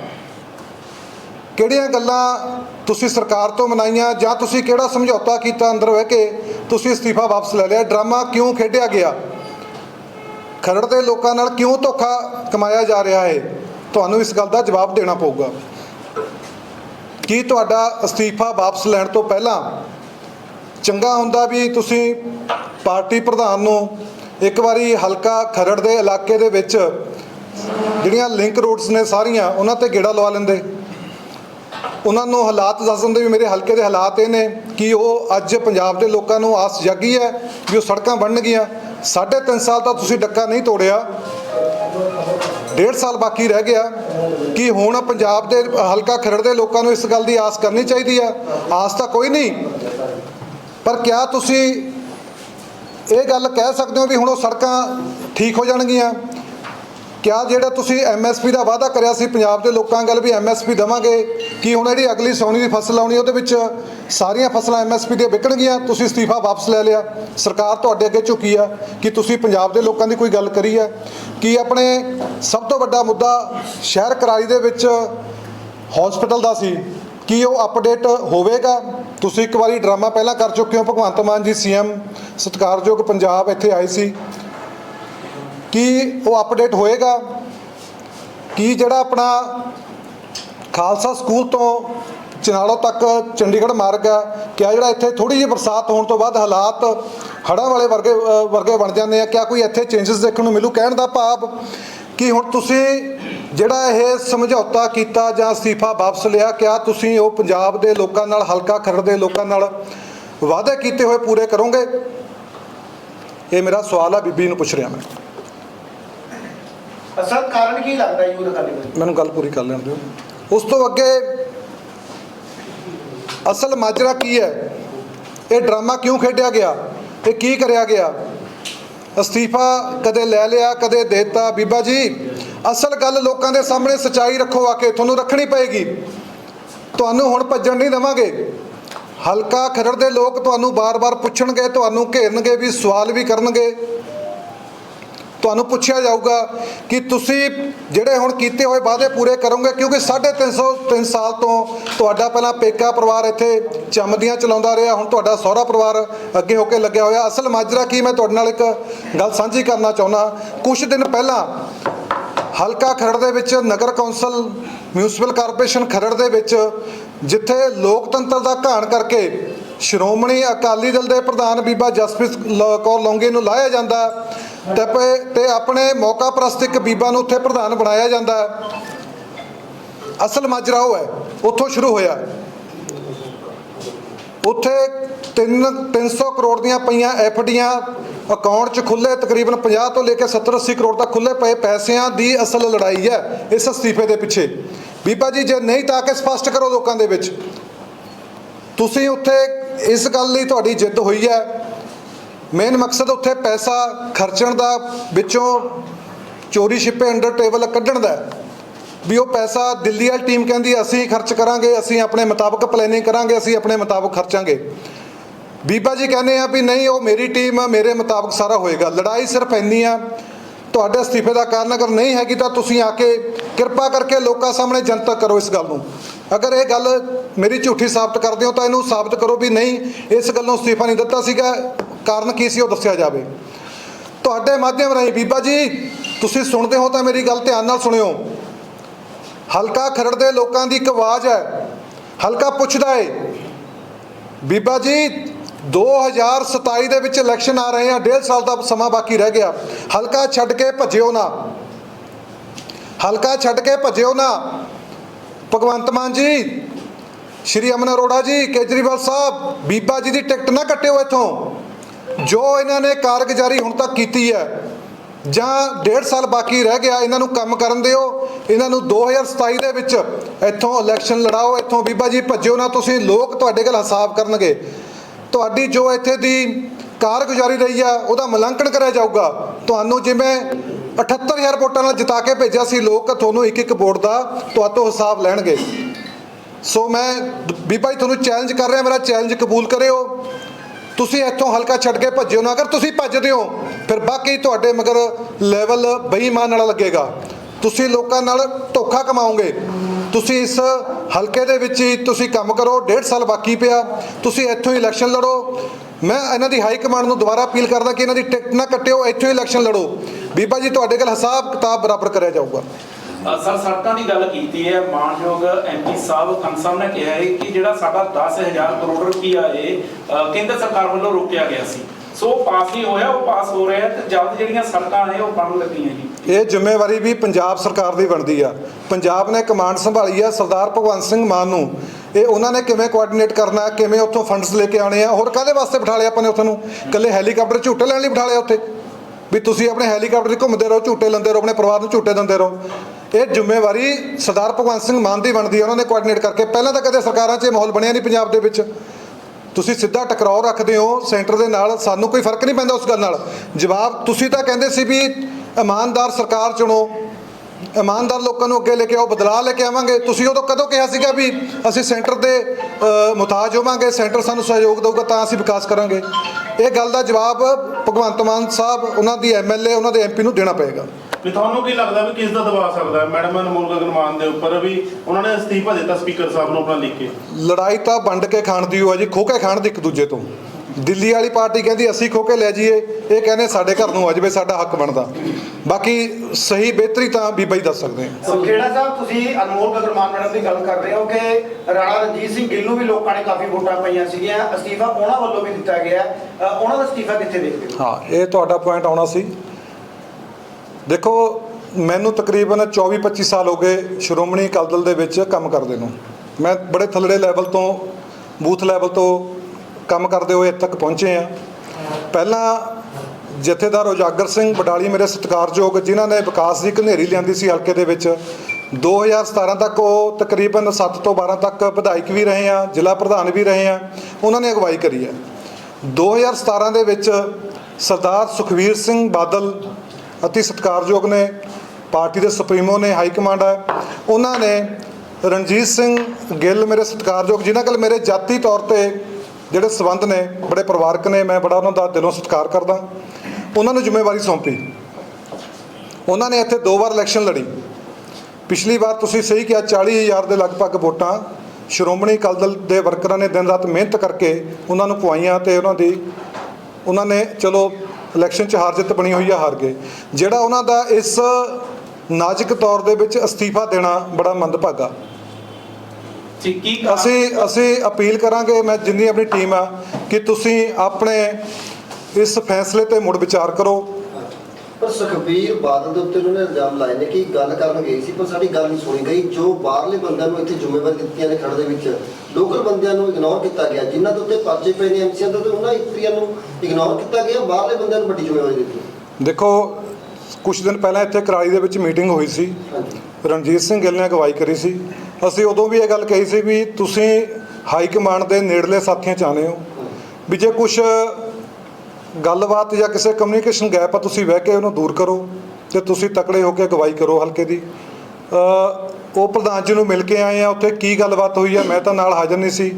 ਕਿਹੜੀਆਂ ਗੱਲਾਂ ਤੁਸੀਂ ਸਰਕਾਰ ਤੋਂ ਮਨਾਈਆਂ ਜਾਂ ਤੁਸੀਂ ਕਿਹੜਾ ਸਮਝੌਤਾ ਕੀਤਾ ਅੰਦਰ ਬਹਿ ਕੇ ਤੁਸੀਂ ਅਸਤੀਫਾ ਵਾਪਸ ਲੈ ਲਿਆ? ਡਰਾਮਾ ਕਿਉਂ ਖੇਡਿਆ ਗਿਆ? ਖਰੜ ਦੇ ਲੋਕਾਂ ਨਾਲ ਕਿਉਂ ਧੋਖਾ ਕਮਾਇਆ ਜਾ ਰਿਹਾ ਹੈ? ਤੁਹਾਨੂੰ ਇਸ ਗੱਲ ਦਾ ਜਵਾਬ ਦੇਣਾ ਪਊਗਾ। ਕੀ ਤੁਹਾਡਾ ਅਸਤੀਫਾ ਵਾਪਸ ਲੈਣ ਤੋਂ ਪਹਿਲਾਂ ਚੰਗਾ ਹੁੰਦਾ ਵੀ ਤੁਸੀਂ ਪਾਰਟੀ ਪ੍ਰਧਾਨ ਨੂੰ ਇੱਕ ਵਾਰੀ ਹਲਕਾ ਖਰੜ ਦੇ ਇਲਾਕੇ ਦੇ ਵਿੱਚ ਜਿਹੜੀਆਂ ਲਿੰਕ ਰੋਡਸ ਨੇ ਸਾਰੀਆਂ ਉਹਨਾਂ ਤੇ ਗੇੜਾ ਲਵਾ ਲੈਂਦੇ? ਉਹਨਾਂ ਨੂੰ ਹਾਲਾਤ ਦੱਸ ਦਿੰਦੇ ਵੀ ਮੇਰੇ ਹਲਕੇ ਦੇ ਹਾਲਾਤ ਇਹ ਨੇ ਕਿ ਉਹ ਅੱਜ ਪੰਜਾਬ ਦੇ ਲੋਕਾਂ ਨੂੰ ਆਸ ਜਾਗੀ ਹੈ ਵੀ ਉਹ ਸੜਕਾਂ ਬਣਨਗੀਆਂ। ਸਾਢੇ ਤਿੰਨ ਸਾਲ ਤਾਂ ਤੁਸੀਂ ਡੱਕਾ ਨਹੀਂ ਤੋੜਿਆ। ਡੇਢ ਸਾਲ ਬਾਕੀ ਰਹਿ ਗਿਆ ਕਿ ਹੁਣ ਪੰਜਾਬ ਦੇ ਹਲਕਾ ਖਰੜ ਦੇ ਲੋਕਾਂ ਨੂੰ ਇਸ ਗੱਲ ਦੀ ਆਸ ਕਰਨੀ ਚਾਹੀਦੀ ਆ। ਆਸ ਤਾਂ ਕੋਈ ਨਹੀਂ, ਪਰ ਕਿਆ ਤੁਸੀਂ ਇਹ ਗੱਲ ਕਹਿ ਸਕਦੇ ਹੋ ਵੀ ਹੁਣ ਉਹ ਸੜਕਾਂ ਠੀਕ ਹੋ ਜਾਣਗੀਆਂ? ਕਿਆ ਜਿਹੜਾ ਤੁਸੀਂ ਐਮਐਸਪੀ ਦਾ ਵਾਅਦਾ ਕਰਿਆ ਸੀ, ਪੰਜਾਬ ਦੇ ਲੋਕਾਂ ਗੱਲ ਵੀ ਐਮਐਸਪੀ ਦੇਵਾਂਗੇ, ਕਿ ਹੁਣ ਜਿਹੜੀ ਅਗਲੀ ਸੌਣੀ ਦੀ ਫਸਲ ਆਉਣੀ ਉਹਦੇ ਵਿੱਚ ਸਾਰੀਆਂ ਫਸਲਾਂ ਐਮਐਸਪੀ ਦੀਆਂ ਵਿਕਣਗੀਆਂ, ਤੁਸੀਂ ਅਸਤੀਫਾ ਵਾਪਸ ਲੈ ਲਿਆ। ਸਰਕਾਰ ਤੁਹਾਡੇ ਅੱਗੇ ਝੁਕੀ ਆ ਕਿ ਤੁਸੀਂ ਪੰਜਾਬ ਦੇ ਲੋਕਾਂ ਦੀ ਕੋਈ ਗੱਲ ਕਰੀ ਹੈ ਕੀ ਆਪਣੇ ਸਭ ਤੋਂ ਵੱਡਾ ਮੁੱਦਾ ਸ਼ਹਿਰ ਕਰਾਰੀ ਦੇ ਵਿੱਚ ਹਸਪੀਟਲ ਦਾ ਸੀ? ਕੀ ਉਹ ਅਪਡੇਟ ਹੋਵੇਗਾ? ਤੁਸੀਂ ਇੱਕ ਵਾਰੀ ਡਰਾਮਾ ਪਹਿਲਾਂ ਕਰ ਚੁੱਕੇ ਹੋ, ਭਗਵੰਤ ਮਾਨ ਜੀ ਸੀਐਮ ਸਤਿਕਾਰਯੋਗ ਪੰਜਾਬ ਇੱਥੇ ਆਏ ਸੀ। ਕੀ ਉਹ ਅਪਡੇਟ ਹੋਏਗਾ? ਕੀ ਜਿਹੜਾ ਆਪਣਾ ਖਾਲਸਾ ਸਕੂਲ ਤੋਂ ਚਨਾਲੋ ਤੱਕ ਚੰਡੀਗੜ੍ਹ ਮਾਰਗ ਹੈ ਕਿਆ ਜਿਹੜਾ ਇੱਥੇ ਥੋੜੀ ਜਿਹੀ ਬਰਸਾਤ ਹੋਣ ਤੋਂ ਬਾਅਦ ਹਾਲਾਤ ਹੜ੍ਹਾਂ ਵਾਲੇ ਵਰਗੇ ਵਰਗੇ ਬਣ ਜਾਂਦੇ ਆ ਕਿਆ ਕੋਈ ਇੱਥੇ ਚੇਂਜਸ ਦੇਖਣ ਨੂੰ ਮਿਲੂ? ਕਹਿਣ ਦਾ ਭਾਵ ਕਿ ਹੁਣ ਤੁਸੀਂ ਜਿਹੜਾ ਇਹ ਸਮਝੌਤਾ ਕੀਤਾ ਜਾਂ ਅਸਤੀਫਾ ਵਾਪਸ ਲਿਆ ਕਿਆ ਤੁਸੀਂ ਉਹ ਪੰਜਾਬ ਦੇ ਲੋਕਾਂ ਨਾਲ ਹਲਕਾ ਖਰੜ ਦੇ ਲੋਕਾਂ ਨਾਲ ਵਾਅਦੇ ਕੀਤੇ ਹੋਏ ਪੂਰੇ ਕਰੋਗੇ? ਇਹ ਮੇਰਾ ਸਵਾਲ ਆ ਬੀਬੀ ਨੂੰ ਪੁੱਛ ਰਿਹਾ ਮੈਂ। ਅਸਲ ਕਾਰਨ ਕੀ ਲੱਗਦਾ ਯੂਥ ਅਕਾਲੀ ਮੈਨੂੰ ਗੱਲ ਪੂਰੀ ਕਰ ਲੈਣ ਦਿਓ। ਉਸ ਤੋਂ ਅੱਗੇ ਅਸਲ ਮਾਜਰਾ ਕੀ ਹੈ? ਇਹ ਡਰਾਮਾ ਕਿਉਂ ਖੇਡਿਆ ਗਿਆ? ਇਹ ਕੀ ਕਰਿਆ ਗਿਆ? ਅਸਤੀਫਾ ਕਦੇ ਲੈ ਲਿਆ, ਕਦੇ ਦੇਤਾ। ਬੀਬਾ ਜੀ, ਅਸਲ ਗੱਲ ਲੋਕਾਂ ਦੇ ਸਾਹਮਣੇ ਸਚਾਈ ਰੱਖੋ ਆ ਕੇ ਤੁਹਾਨੂੰ ਰੱਖਣੀ ਪਏਗੀ। ਤੁਹਾਨੂੰ ਹੁਣ ਭੱਜਣ ਨਹੀਂ ਦੇਵਾਂਗੇ। ਹਲਕਾ ਖਰੜ ਦੇ ਲੋਕ ਤੁਹਾਨੂੰ ਬਾਰ-ਬਾਰ ਪੁੱਛਣਗੇ, ਤੁਹਾਨੂੰ ਘੇਰਨਗੇ ਵੀ, ਸਵਾਲ ਵੀ ਕਰਨਗੇ। ਤੁਹਾਨੂੰ ਪੁੱਛਿਆ ਜਾਊਗਾ ਕਿ ਤੁਸੀਂ ਜਿਹੜੇ ਹੁਣ ਕੀਤੇ ਹੋਏ ਵਾਅਦੇ ਪੂਰੇ ਕਰੋਗੇ, ਕਿਉਂਕਿ 350 3 ਸਾਲ ਤੋਂ ਤੁਹਾਡਾ ਪਹਿਲਾਂ ਪੇਕਾ ਪਰਿਵਾਰ ਇੱਥੇ ਚਮਦੀਆਂ ਚਲਾਉਂਦਾ ਰਿਹਾ, ਹੁਣ ਤੁਹਾਡਾ ਸਹੁਰਾ ਪਰਿਵਾਰ ਅੱਗੇ ਹੋ ਕੇ ਲੱਗਿਆ ਹੋਇਆ। ਅਸਲ ਮਾਜਰਾ ਕੀ ਮੈਂ ਤੁਹਾਡੇ ਨਾਲ ਇੱਕ ਗੱਲ ਸਾਂਝੀ ਕਰਨਾ ਚਾਹੁੰਦਾ। ਕੁਝ ਦਿਨ ਪਹਿਲਾਂ ਹਲਕਾ ਖਰੜ ਦੇ ਵਿੱਚ ਨਗਰ ਕੌਂਸਲ ਮਿਊਨਿਸਪਲ ਕਾਰਪੋਰੇਸ਼ਨ ਖਰੜ ਦੇ ਵਿੱਚ, ਜਿੱਥੇ ਲੋਕਤੰਤਰ ਦਾ ਘਾਣ ਕਰਕੇ ਸ਼੍ਰੋਮਣੀ ਅਕਾਲੀ ਦਲ ਦੇ ਪ੍ਰਧਾਨ ਬੀਬਾ ਜਸਪ੍ਰੀਤ ਲ- ਕੌਰ ਲੌਂਗੇ ਨੂੰ ਲਾਇਆ ਜਾਂਦਾ ਤੇ ਪ- ਤੇ ਆਪਣੇ ਮੌਕਾ ਪ੍ਰਸਤ ਇੱਕ ਬੀਬਾ ਨੂੰ ਉੱਥੇ ਪ੍ਰਧਾਨ ਬਣਾਇਆ ਜਾਂਦਾ ਹੈ। ਅਸਲ ਮਾਜਰਾ ਉਹ ਹੈ, ਉੱਥੋਂ ਸ਼ੁਰੂ ਹੋਇਆ। ਉੱਥੇ 3 300 ਕਰੋੜ ਦੀਆਂ ਪਈਆਂ ਐਫਡੀਆਂ ਅਕਾਊਂਟ 'ਚ ਖੁੱਲੇ ਤਕਰੀਬਨ 50 ਤੋਂ ਲੈ ਕੇ 70 80 ਕਰੋੜ ਤੱਕ ਖੁੱਲੇ ਪਏ ਪੈਸਿਆਂ ਦੀ ਅਸਲ ਲੜਾਈ ਹੈ ਇਸ ਅਸਤੀਫੇ ਦੇ ਪਿੱਛੇ। ਬੀਬਾ ਜੀ, ਜੇ ਨਹੀਂ ਤਾਂ ਕਿ ਸਪਸ਼ਟ ਕਰੋ ਲੋਕਾਂ ਦੇ ਵਿੱਚ। ਤੁਸੀਂ ਉੱਥੇ ਇਸ ਗੱਲ ਲਈ ਤੁਹਾਡੀ ਜਿੱਦ ਹੋਈ ਹੈ ਮੇਨ ਮਕਸਦ ਉੱਥੇ ਪੈਸਾ ਖਰਚਣ ਦਾ, ਵਿੱਚੋਂ ਚੋਰੀ ਛਿਪੇ ਅੰਡਰ ਟੇਬਲ ਕੱਢਣ ਦਾ ਵੀ ਉਹ ਪੈਸਾ ਦਿੱਲੀ ਵਾਲੀ ਟੀਮ ਕਹਿੰਦੀ, ਅਸੀਂ ਖਰਚ ਕਰਾਂਗੇ, ਅਸੀਂ ਆਪਣੇ ਮੁਤਾਬਕ ਪਲੈਨਿੰਗ ਕਰਾਂਗੇ, ਅਸੀਂ ਆਪਣੇ ਮੁਤਾਬਕ ਖਰਚਾਂਗੇ। ਬੀਬਾ ਜੀ ਕਹਿੰਦੇ ਆ ਵੀ ਨਹੀਂ, ਉਹ ਮੇਰੀ ਟੀਮ ਆ, ਮੇਰੇ ਮੁਤਾਬਕ ਸਾਰਾ ਹੋਏਗਾ। ਲੜਾਈ ਸਿਰਫ ਇੰਨੀ ਆ, ਤੁਹਾਡੇ ਅਸਤੀਫੇ ਦਾ ਕਾਰਨ ਅਗਰ ਨਹੀਂ ਹੈਗੀ ਤਾਂ ਤੁਸੀਂ ਆ ਕੇ ਕਿਰਪਾ ਕਰਕੇ ਲੋਕਾਂ ਸਾਹਮਣੇ ਜਨਤਕ ਕਰੋ ਇਸ ਗੱਲ ਨੂੰ। ਅਗਰ ਇਹ ਗੱਲ ਮੇਰੀ ਝੂਠੀ ਸਾਬਤ ਕਰਦੇ ਹੋ ਤਾਂ ਇਹਨੂੰ ਸਾਬਤ ਕਰੋ ਵੀ ਨਹੀਂ, ਇਸ ਗੱਲੋਂ ਅਸਤੀਫਾ ਨਹੀਂ ਦਿੱਤਾ ਸੀਗਾ। ਕਾਰਨ ਕੀ ਸੀ ਉਹ ਦੱਸਿਆ ਜਾਵੇ। ਤੁਹਾਡੇ ਮਾਧਿਅਮ ਰਾਹੀਂ ਬੀਬਾ ਜੀ, ਤੁਸੀਂ ਸੁਣਦੇ ਹੋ ਤਾਂ ਮੇਰੀ ਗੱਲ ਧਿਆਨ ਨਾਲ ਸੁਣਿਓ। ਹਲਕਾ ਖਰੜ ਦੇ ਲੋਕਾਂ ਦੀ ਇੱਕ ਆਵਾਜ਼ ਹੈ, ਹਲਕਾ ਪੁੱਛਦਾ ਏ, ਬੀਬਾ ਜੀ 2027 ਦੇ ਵਿੱਚ ਇਲੈਕਸ਼ਨ ਆ ਰਹੇ ਆ, ਡੇਢ ਸਾਲ ਦਾ ਸਮਾਂ ਬਾਕੀ ਰਹਿ ਗਿਆ। ਹਲਕਾ ਛੱਡ ਕੇ ਭੱਜਿਓ ਨਾ। ਹਲਕਾ ਛੱਡ ਕੇ ਭੱਜਿਓ ਨਾ। ਭਗਵੰਤ ਮਾਨ ਜੀ, ਸ਼੍ਰੀ ਅਮਨ ਅਰੋੜਾ ਜੀ, ਕੇਜਰੀਵਾਲ ਸਾਹਿਬ, ਬੀਬਾ ਜੀ ਦੀ ਟਿਕਟ ਨਾ ਕੱਟਿਓ ਇੱਥੋਂ। ਜੋ ਇਹਨਾਂ ਨੇ ਕਾਰਗੁਜ਼ਾਰੀ ਹੁਣ ਤੱਕ ਕੀਤੀ ਹੈ, ਜਾਂ ਡੇਢ ਸਾਲ ਬਾਕੀ ਰਹਿ ਗਿਆ, ਇਹਨਾਂ ਨੂੰ ਕੰਮ ਕਰਨ ਦਿਓ। ਇਹਨਾਂ ਨੂੰ 2027 ਦੇ ਵਿੱਚ ਇੱਥੋਂ ਇਲੈਕਸ਼ਨ ਲੜਾਓ, ਇੱਥੋਂ ਬੀਬਾ ਜੀ ਭੱਜਿਓ ਨਾ, ਤੁਸੀਂ ਲੋਕ ਤੁਹਾਡੇ ਕੋਲ ਹਿਸਾਬ ਕਰਨਗੇ। ਤੁਹਾਡੀ ਜੋ ਇੱਥੇ ਦੀ ਕਾਰਗੁਜ਼ਾਰੀ ਰਹੀ ਆ, ਉਹਦਾ ਮੁਲਾਂਕਣ ਕਰਿਆ ਜਾਊਗਾ। ਤੁਹਾਨੂੰ ਜਿਵੇਂ 78000 ਵੋਟਾਂ ਨਾਲ ਜਿਤਾ ਕੇ ਭੇਜਿਆ ਸੀ ਲੋਕ, ਤੁਹਾਨੂੰ ਇੱਕ ਇੱਕ ਵੋਟ ਦਾ ਤੁਹਾਤੋਂ ਹਿਸਾਬ ਲੈਣਗੇ। ਸੋ ਮੈਂ ਬੀਬਾ ਜੀ, ਤੁਹਾਨੂੰ ਚੈਲੰਜ ਕਰ ਰਿਹਾ, ਮੇਰਾ ਚੈਲੰਜ ਕਬੂਲ ਕਰਿਓ। ਤੁਸੀਂ ਇੱਥੋਂ ਹਲਕਾ ਛੱਡ ਕੇ ਭੱਜਿਓ ਨਾ। ਅਗਰ ਤੁਸੀਂ ਭੱਜਦੇ ਹੋ, ਫਿਰ ਬਾਕੀ ਤੁਹਾਡੇ ਮਗਰ ਲੈਵਲ ਬੇਈਮਾਨ ਵਾਲਾ ਲੱਗੇਗਾ। ਤੁਸੀਂ ਲੋਕਾਂ ਨਾਲ ਧੋਖਾ ਕਮਾਓਗੇ। ਤੁਸੀਂ ਇਸ ਹਲਕੇ ਦੇ ਵਿੱਚ ਹੀ ਤੁਸੀਂ ਕੰਮ ਕਰੋ, ਡੇਢ ਸਾਲ ਬਾਕੀ ਪਿਆ। ਤੁਸੀਂ ਇੱਥੋਂ ਹੀ ਇਲੈਕਸ਼ਨ ਲੜੋ। ਮੈਂ ਇਹਨਾਂ ਦੀ ਹਾਈ ਕਮਾਂਡ ਨੂੰ ਦੁਬਾਰਾ ਅਪੀਲ ਕਰਦਾ ਕਿ ਇਹਨਾਂ ਦੀ ਟਿਕਟ ਨਾ ਕੱਟਿਓ, ਇੱਥੋਂ ਹੀ ਇਲੈਕਸ਼ਨ ਲੜੋ। ਬੀਬਾ ਜੀ, ਤੁਹਾਡੇ ਕੋਲ ਹਿਸਾਬ ਕਿਤਾਬ ਬਰਾਬਰ ਕਰਿਆ ਜਾਊਗਾ। ਸਰ, ਸੜਕਾਂ ਦੀ ਗੱਲ ਕੀਤੀ ਹੈ, ਮਾਨਯੋਗ ਐਮਪੀ ਸਾਹਿਬ ਕੰਨ ਸਾਹਿਬ ਨੇ ਕਿਹਾ ਹੈ ਕਿ ਜਿਹੜਾ ਸਾਡਾ 10000 ਕਰੋੜ ਰੁਪਈਆ ਹੈ ਕੇਂਦਰ ਸਰਕਾਰ ਵੱਲੋਂ ਰੋਕਿਆ ਗਿਆ ਸੀ। ਸੋ ਪਾਸ ਨਹੀਂ ਹੋਇਆ, ਉਹ ਪਾਸ ਹੋ ਰਿਹਾ ਤੇ ਜਲਦ ਜਿਹੜੀਆਂ ਸੜਕਾਂ ਨੇ, ਉਹ ਬਣਨ ਲੱਗੀਆਂ ਜੀ। ਇਹ ਜ਼ਿੰਮੇਵਾਰੀ ਵੀ ਪੰਜਾਬ ਸਰਕਾਰ ਦੀ ਬਣਦੀ ਆ। ਪੰਜਾਬ ਨੇ ਕਮਾਂਡ ਸੰਭਾਲੀ ਆ, ਸਰਦਾਰ ਭਗਵੰਤ ਸਿੰਘ ਮਾਨ ਨੂੰ। ਇਹ ਉਹਨਾਂ ਨੇ ਕਿਵੇਂ ਕੋਆਰਡੀਨੇਟ ਕਰਨਾ, ਕਿਵੇਂ ਉੱਥੋਂ ਫੰਡਸ ਲੈ ਕੇ ਆਉਣੇ ਆ, ਹੋਰ ਕਾਹਦੇ ਵਾਸਤੇ ਬਿਠਾ ਲਿਆ ਆਪਾਂ ਨੇ ਉੱਥੋਂ ਨੂੰ? ਇਕੱਲੇ ਹੈਲੀਕਾਪਟਰ ਝੂਟੇ ਲੈਣ ਲਈ ਬਿਠਾ ਲਿਆ ਉੱਥੇ। ਵੀ ਤੁਸੀਂ ਆਪਣੇ ਹੈਲੀਕਾਪਟਰ 'ਚ ਘੁੰਮਦੇ ਰਹੋ, ਝੂਟੇ ਲੈਂਦੇ ਰਹੋ, ਆਪਣੇ ਪਰਿਵਾਰ ਨੂੰ ਝੂਟੇ ਦਿੰਦੇ ਰਹੋ। ਇਹ ਜ਼ਿੰਮੇਵਾਰੀ ਸਰਦਾਰ ਭਗਵੰਤ ਸਿੰਘ ਮਾਨ ਦੀ ਬਣਦੀ ਹੈ ਉਹਨਾਂ ਨੇ ਕੋਆਰਡੀਨੇਟ ਕਰਕੇ। ਪਹਿਲਾਂ ਤਾਂ ਕਦੇ ਸਰਕਾਰਾਂ 'ਚ ਇਹ ਮਾਹੌਲ ਬਣਿਆ ਨਹੀਂ ਪੰਜਾਬ ਦੇ ਵਿੱਚ। ਤੁਸੀਂ ਸਿੱਧਾ ਟਕਰਾਓ ਰੱਖਦੇ ਹੋ, ਸੈਂਟਰ ਦੇ ਨਾਲ ਸਾਨੂੰ ਕੋਈ ਫ਼ਰਕ ਨਹੀਂ ਪੈਂਦਾ ਉਸ ਗੱਲ ਨਾਲ। ਜਵਾਬ ਤੁਸੀਂ ਤਾਂ ਕਹਿੰਦੇ ਸੀ ਵੀ ਇਮਾਨਦਾਰ ਸਰਕਾਰ ਚੁਣੋ। ਇਮਾਨਦਾਰ ਲੋਕਾਂ ਨੂੰ ਅੱਗੇ ਲੈ ਕੇ ਆਓ, ਬਦਲਾਅ ਲੈ ਕੇ ਆਵਾਂਗੇ। ਤੁਸੀਂ ਉਦੋਂ ਕਦੋਂ ਕਿਹਾ ਸੀਗਾ ਵੀ ਅਸੀਂ ਸੈਂਟਰ ਦੇ ਮੁਤਾਜ ਹੋਵਾਂਗੇ, ਸੈਂਟਰ ਸਾਨੂੰ ਸਹਿਯੋਗ ਦੇਊਗਾ, ਤਾਂ ਅਸੀਂ ਵਿਕਾਸ ਕਰਾਂਗੇ। ਇਹ ਗੱਲ ਦਾ ਜਵਾਬ ਭਗਵੰਤ ਮਾਨ ਸਾਹਿਬ, ਉਹਨਾਂ ਦੀ ਐਮਐਲਏ ਉਹਨਾਂ ਦੇ ਐਮਪੀ ਨੂੰ ਦੇਣਾ ਪਏਗਾ। ਵੀ ਤੁਹਾਨੂੰ ਕੀ ਲੱਗਦਾ ਵੀ ਕਿਸ ਦਾ ਦਬਾਅ ਸਕਦਾ ਹੈ? ਮੈਡਮ ਅਨਮੋਲ ਗਗਨ ਮਾਨ ਦੇ ਉੱਪਰ ਵੀ ਉਹਨਾਂ ਨੇ ਅਸਤੀਫਾ ਦਿੱਤਾ ਸਪੀਕਰ ਸਾਹਿਬ ਨੂੰ ਆਪਣਾ ਲਿਖ ਕੇ। ਲੜਾਈ ਤਾਂ ਵੰਡ ਕੇ ਖਾਣ ਦੀ ਹੋ ਹੈ ਜੀ ਖੋ ਕੇ ਖਾਣ ਦੀ ਇੱਕ ਦੂਜੇ ਤੋਂ। ਦਿੱਲੀ ਵਾਲੀ ਪਾਰਟੀ ਕਹਿੰਦੀ ਅਸੀਂ ਖੋ ਕੇ ਲੈ ਜਾਈਏ ਇਹ ਕਹਿੰਦੇ ਸਾਡੇ ਘਰ ਨੂੰ ਆ ਜਾਵੇ ਸਾਡਾ ਹੱਕ ਬਣਦਾ। ਬਾਕੀ ਸਹੀ ਬਿਹਤਰੀ ਤਾਂ ਬੀਬਾ ਹੀ ਦੱਸ ਸਕਦੇ ਆ। ਸੋ ਖੇੜਾ ਸਾਹਿਬ ਤੁਸੀਂ ਅਨਮੋਲ ਗਗਨਮਾਨ ਮੈਡਮ ਦੀ ਗੱਲ ਕਰ ਰਹੇ ਹੋ ਕਿ ਰਾਣਾ ਰਣਜੀਤ ਸਿੰਘ ਗਿੱਲ ਨੂੰ ਵੀ ਲੋਕਾਂ ਨੇ ਕਾਫੀ ਵੋਟਾਂ ਪਈਆਂ ਸੀਗੀਆਂ ਅਸਤੀਫਾ ਉਹਨਾਂ ਵੱਲੋਂ ਵੀ ਦਿੱਤਾ ਗਿਆ ਉਹਨਾਂ ਦਾ ਅਸਤੀਫਾ ਕਿੱਥੇ ਦੇਖਦੇ ਹੋ? ਹਾਂ ਇਹ ਤੁਹਾਡਾ ਪੁਆਇੰਟ ਆਉਣਾ ਸੀ। ਦੇਖੋ, ਮੈਨੂੰ ਤਕਰੀਬਨ 24 25 ਸਾਲ ਹੋ ਗਏ ਸ਼੍ਰੋਮਣੀ ਅਕਾਲੀ ਦਲ ਦੇ ਵਿੱਚ ਕੰਮ ਕਰਦੇ ਨੂੰ। ਮੈਂ ਬੜੇ ਥੱਲੜੇ ਲੈਵਲ ਤੋਂ, ਬੂਥ ਲੈਵਲ ਤੋਂ ਕੰਮ ਕਰਦੇ ਹੋਏ ਇੱਥੇ ਤੱਕ ਪਹੁੰਚੇ ਆ ਪਹਿਲਾਂ ਜਥੇਦਾਰ ਉਜਾਗਰ ਸਿੰਘ ਬਡਾਲੀ ਮੇਰੇ ਸਤਿਕਾਰਯੋਗ, ਜਿਨ੍ਹਾਂ ਨੇ ਵਿਕਾਸ ਦੀ ਘਨੇਰੀ ਲਿਆਂਦੀ ਸੀ ਹਲਕੇ ਦੇ ਵਿੱਚ। 2017 ਤੱਕ ਉਹ ਤਕਰੀਬਨ 7 ਤੋਂ 12 ਤੱਕ ਵਿਧਾਇਕ ਵੀ ਰਹੇ ਆ, ਜ਼ਿਲ੍ਹਾ ਪ੍ਰਧਾਨ ਵੀ ਰਹੇ ਆ, ਉਹਨਾਂ ਨੇ ਅਗਵਾਈ ਕਰੀ ਹੈ। 2017 ਦੇ ਵਿੱਚ ਸਰਦਾਰ ਸੁਖਵੀਰ ਸਿੰਘ ਬਾਦਲ ਅਤੀ ਸਤਿਕਾਰਯੋਗ ਨੇ, ਪਾਰਟੀ ਦੇ ਸੁਪਰੀਮੋ ਨੇ, ਹਾਈ ਕਮਾਂਡ ਹੈ। ਉਹਨਾਂ ਨੇ ਰਣਜੀਤ ਸਿੰਘ ਗਿੱਲ ਮੇਰੇ ਸਤਿਕਾਰਯੋਗ, ਜਿਨ੍ਹਾਂ ਕੋਲ ਮੇਰੇ ਜਾਤੀ ਤੌਰ ਤੇ ਜਿਹੜੇ ਸਬੰਧ ਨੇ, ਬੜੇ ਪਰਿਵਾਰਕ ਨੇ, ਮੈਂ ਬੜਾ ਉਹਨਾਂ ਦਾ ਦਿਲੋਂ ਸਤਿਕਾਰ ਕਰਦਾ। ਉਹਨਾਂ ਨੂੰ ਜ਼ਿੰਮੇਵਾਰੀ ਸੌਂਪੀ। ਉਹਨਾਂ ਨੇ ਇੱਥੇ ਦੋ ਵਾਰ ਇਲੈਕਸ਼ਨ ਲੜੀ। ਪਿਛਲੀ ਵਾਰ ਤੁਸੀਂ ਸਹੀ ਕਿਹਾ 40000 ਦੇ ਲਗਭਗ ਵੋਟਾਂ ਸ਼੍ਰੋਮਣੀ ਅਕਾਲੀ ਦਲ ਦੇ ਵਰਕਰਾਂ ਨੇ ਦਿਨ ਰਾਤ ਮਿਹਨਤ ਕਰਕੇ ਉਹਨਾਂ ਨੂੰ ਪਵਾਈਆਂ ਤੇ ਉਹਨਾਂ ਦੀ, ਉਹਨਾਂ ਨੇ ਚਲੋ ਇਲੈਕਸ਼ਨ 'ਚ ਹਾਰ ਜਿੱਤ ਬਣੀ ਹੋਈ ਆ ਹਾਰ ਗਏ। ਜਿਹੜਾ ਉਹਨਾਂ ਦਾ ਇਸ ਨਾਜ਼ੁਕ ਤੌਰ ਦੇ ਵਿੱਚ ਅਸਤੀਫਾ ਦੇਣਾ ਬੜਾ ਮੰਦਭਾਗਾ। ਅਸੀਂ ਅਸੀਂ ਅਪੀਲ ਕਰਾਂਗੇ ਮੈਂ ਜਿੰਨੀ ਆਪਣੀ ਟੀਮ ਆ ਕਿ ਤੁਸੀਂ ਆਪਣੇ ਇਸ ਫੈਸਲੇ ਤੇ ਮੁੜ ਵਿਚਾਰ ਕਰੋ। ਪਰ ਸੁਖਬੀਰ ਬਾਦਲ ਦੇ ਉੱਤੇ ਉਹਨਾਂ ਇਲਜ਼ਾਮ ਲਾਏ ਨੇ ਕਿ ਗੱਲ ਕਰਨ ਗਈ ਸੀ ਪਰ ਸਾਡੀ ਗੱਲ ਨਹੀਂ ਸੁਣੀ ਗਈ। ਜੋ ਬਾਹਰਲੇ ਬੰਦਿਆਂ ਨੂੰ ਇੱਥੇ ਜ਼ਿੰਮੇਵਾਰੀ ਦਿੱਤੀਆਂ ਨੇ ਖੜ ਦੇ ਵਿੱਚ ਲੋਕਲ ਬੰਦਿਆਂ ਨੂੰ ਇਗਨੋਰ ਕੀਤਾ ਗਿਆ। ਜਿਨ੍ਹਾਂ ਦੇ ਉੱਤੇ ਪਰਚੇ ਪਏ ਨੇ ਐਮਸੀਆਂ ਦੇ ਉਹਨਾਂ ਇਤਰੀਆਂ ਨੂੰ ਇਗਨੋਰ ਕੀਤਾ ਗਿਆ। ਬਾਹਰਲੇ ਬੰਦਿਆਂ ਨੂੰ ਵੱਡੀ ਜ਼ਿੰਮੇਵਾਰੀ ਦਿੱਤੀ। ਦੇਖੋ ਕੁਝ ਦਿਨ ਪਹਿਲਾਂ ਇੱਥੇ ਕਰਾਲੀ ਦੇ ਵਿੱਚ ਮੀਟਿੰਗ ਹੋਈ ਸੀ। ਰਣਜੀਤ ਸਿੰਘ ਗਿੱਲ ਨੇ ਅਗਵਾਈ ਕਰੀ ਸੀ। ਅਸੀਂ ਉਦੋਂ ਵੀ ਇਹ ਗੱਲ ਕਹੀ ਸੀ ਵੀ ਤੁਸੀਂ ਹਾਈ ਕਮਾਂਡ ਦੇ ਨੇੜਲੇ ਸਾਥੀਆਂ ਚ ਆਉਂਦੇ ਹੋ। ਵੀ ਜੇ ਕੁਝ ਗੱਲਬਾਤ ਜਾਂ ਕਿਸੇ ਕਮਿਊਨੀਕੇਸ਼ਨ ਗੈਪ ਆ ਤੁਸੀਂ ਬਹਿ ਕੇ ਉਹਨੂੰ ਦੂਰ ਕਰੋ ਤੇ ਤੁਸੀਂ ਤਕੜੇ ਹੋ ਕੇ ਅਗਵਾਈ ਕਰੋ ਹਲਕੇ ਦੀ। ਉਹ ਪ੍ਰਧਾਨ ਜੀ ਨੂੰ ਮਿਲ ਕੇ ਆਏ ਆ ਉੱਥੇ ਕੀ ਗੱਲਬਾਤ ਹੋਈ ਆ ਮੈਂ ਤਾਂ ਨਾਲ ਹਾਜ਼ਰ ਨਹੀਂ ਸੀ।